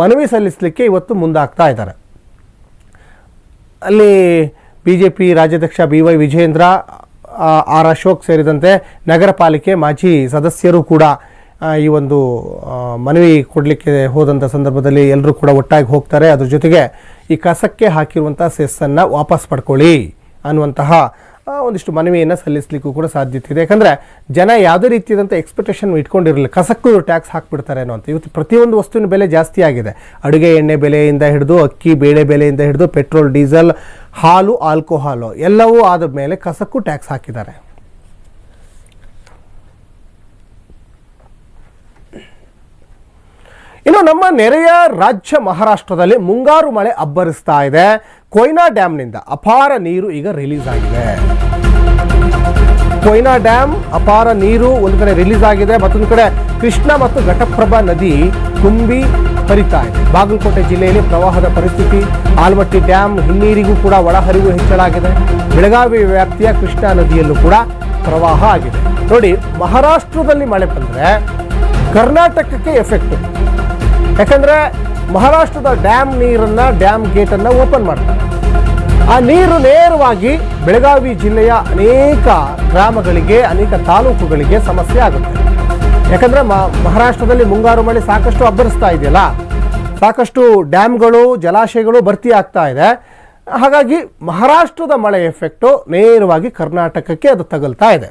ಮನವಿ ಸಲ್ಲಿಸಲಿಕ್ಕೆ ಇವತ್ತು ಮುಂದಾಗ್ತಾ ಇದ್ದಾರೆ. ಅಲ್ಲಿ ಬಿ ಜೆ ಪಿ ರಾಜ್ಯಾಧ್ಯಕ್ಷ B Y Vijayendra R Ashok ಸೇರಿದಂತೆ ನಗರ ಪಾಲಿಕೆ ಮಾಜಿ ಸದಸ್ಯರು ಕೂಡ ಈ ಒಂದು ಮನವಿ ಕೊಡಲಿಕ್ಕೆ ಹೋದಂಥ ಸಂದರ್ಭದಲ್ಲಿ ಎಲ್ಲರೂ ಕೂಡ ಒಟ್ಟಾಗಿ ಹೋಗ್ತಾರೆ. ಅದ್ರ ಜೊತೆಗೆ ಈ ಕಸಕ್ಕೆ ಹಾಕಿರುವಂಥ ಸೆಸ್ಸನ್ನು ವಾಪಸ್ ಪಡ್ಕೊಳ್ಳಿ ಅನ್ನುವಂತಹ ಒಂದಿಷ್ಟು ಮನವಿಯನ್ನು ಸಲ್ಲಿಸಲಿಕ್ಕೂ ಕೂಡ ಸಾಧ್ಯತೆ ಇದೆ. ಯಾಕಂದರೆ ಜನ ಯಾವುದೇ ರೀತಿಯಾದಂಥ ಎಕ್ಸ್ಪೆಕ್ಟೇಷನ್ ಇಟ್ಕೊಂಡಿರಲಿಲ್ಲ. ಕಸಕ್ಕೂ ಟ್ಯಾಕ್ಸ್ ಹಾಕ್ಬಿಡ್ತಾರೇನೋ ಅಂತ ಇವತ್ತು ಪ್ರತಿಯೊಂದು ವಸ್ತುವಿನ ಬೆಲೆ ಜಾಸ್ತಿ ಆಗಿದೆ. ಅಡುಗೆ ಎಣ್ಣೆ ಬೆಲೆಯಿಂದ ಹಿಡಿದು, ಅಕ್ಕಿ ಬೇಳೆ ಬೆಲೆಯಿಂದ ಹಿಡಿದು ಪೆಟ್ರೋಲ್ ಡೀಸೆಲ್ ಹಾಲು ಆಲ್ಕೋಹಾಲು ಎಲ್ಲವೂ ಆದ ಮೇಲೆ ಕಸಕ್ಕೂ ಟ್ಯಾಕ್ಸ್ ಹಾಕಿದ್ದಾರೆ. ಇನ್ನು ನಮ್ಮ ನೆರೆಯ ರಾಜ್ಯ ಮಹಾರಾಷ್ಟ್ರದಲ್ಲಿ ಮುಂಗಾರು ಮಳೆ ಅಬ್ಬರಿಸ್ತಾ ಇದೆ. ಕೊಯ್ನಾ ಡ್ಯಾಮ್ನಿಂದ ಅಪಾರ ನೀರು ಈಗ ರಿಲೀಸ್ ಆಗಿದೆ. ಕೊಯ್ನಾ ಡ್ಯಾಮ್ ಅಪಾರ ನೀರು ಒಂದು ಕಡೆ ರಿಲೀಸ್ ಆಗಿದೆ, ಮತ್ತೊಂದು ಕಡೆ ಕೃಷ್ಣ ಮತ್ತು ಘಟಪ್ರಭಾ ನದಿ ತುಂಬಿ ಹರಿತಾ ಇದೆ. ಬಾಗಲಕೋಟೆ ಜಿಲ್ಲೆಯಲ್ಲಿ ಪ್ರವಾಹದ ಪರಿಸ್ಥಿತಿ, ಆಲ್ಮಟ್ಟಿ ಡ್ಯಾಮ್ ಹಿನ್ನೀರಿಗೂ ಕೂಡ ಒಳಹರಿವು ಹೆಚ್ಚಳಾಗಿದೆ. ಬೆಳಗಾವಿ ವ್ಯಾಪ್ತಿಯ ಕೃಷ್ಣಾ ನದಿಯಲ್ಲೂ ಕೂಡ ಪ್ರವಾಹ ಆಗಿದೆ. ನೋಡಿ, ಮಹಾರಾಷ್ಟ್ರದಲ್ಲಿ ಮಳೆ ಬಂದರೆ ಕರ್ನಾಟಕಕ್ಕೆ ಎಫೆಕ್ಟ್ ಯಾಕಂದ್ರೆ ಮಹಾರಾಷ್ಟ್ರದ ಡ್ಯಾಮ್ ನೀರನ್ನ, ಡ್ಯಾಮ್ ಗೇಟನ್ನು ಓಪನ್ ಮಾಡ್ತಾರೆ. ಆ ನೀರು ನೇರವಾಗಿ ಬೆಳಗಾವಿ ಜಿಲ್ಲೆಯ ಅನೇಕ ಗ್ರಾಮಗಳಿಗೆ, ಅನೇಕ ತಾಲೂಕುಗಳಿಗೆ ಸಮಸ್ಯೆ ಆಗುತ್ತೆ. ಯಾಕಂದ್ರೆ ಮಹಾರಾಷ್ಟ್ರದಲ್ಲಿ ಮುಂಗಾರು ಮಳೆ ಸಾಕಷ್ಟು ಅಬ್ಬರಿಸ್ತಾ ಇದೆಯಲ್ಲ, ಸಾಕಷ್ಟು ಡ್ಯಾಮ್ಗಳು, ಜಲಾಶಯಗಳು ಭರ್ತಿ ಆಗ್ತಾ ಇದೆ. ಹಾಗಾಗಿ ಮಹಾರಾಷ್ಟ್ರದ ಮಳೆ ಎಫೆಕ್ಟು ನೇರವಾಗಿ ಕರ್ನಾಟಕಕ್ಕೆ ಅದು ತಗಲ್ತಾ ಇದೆ.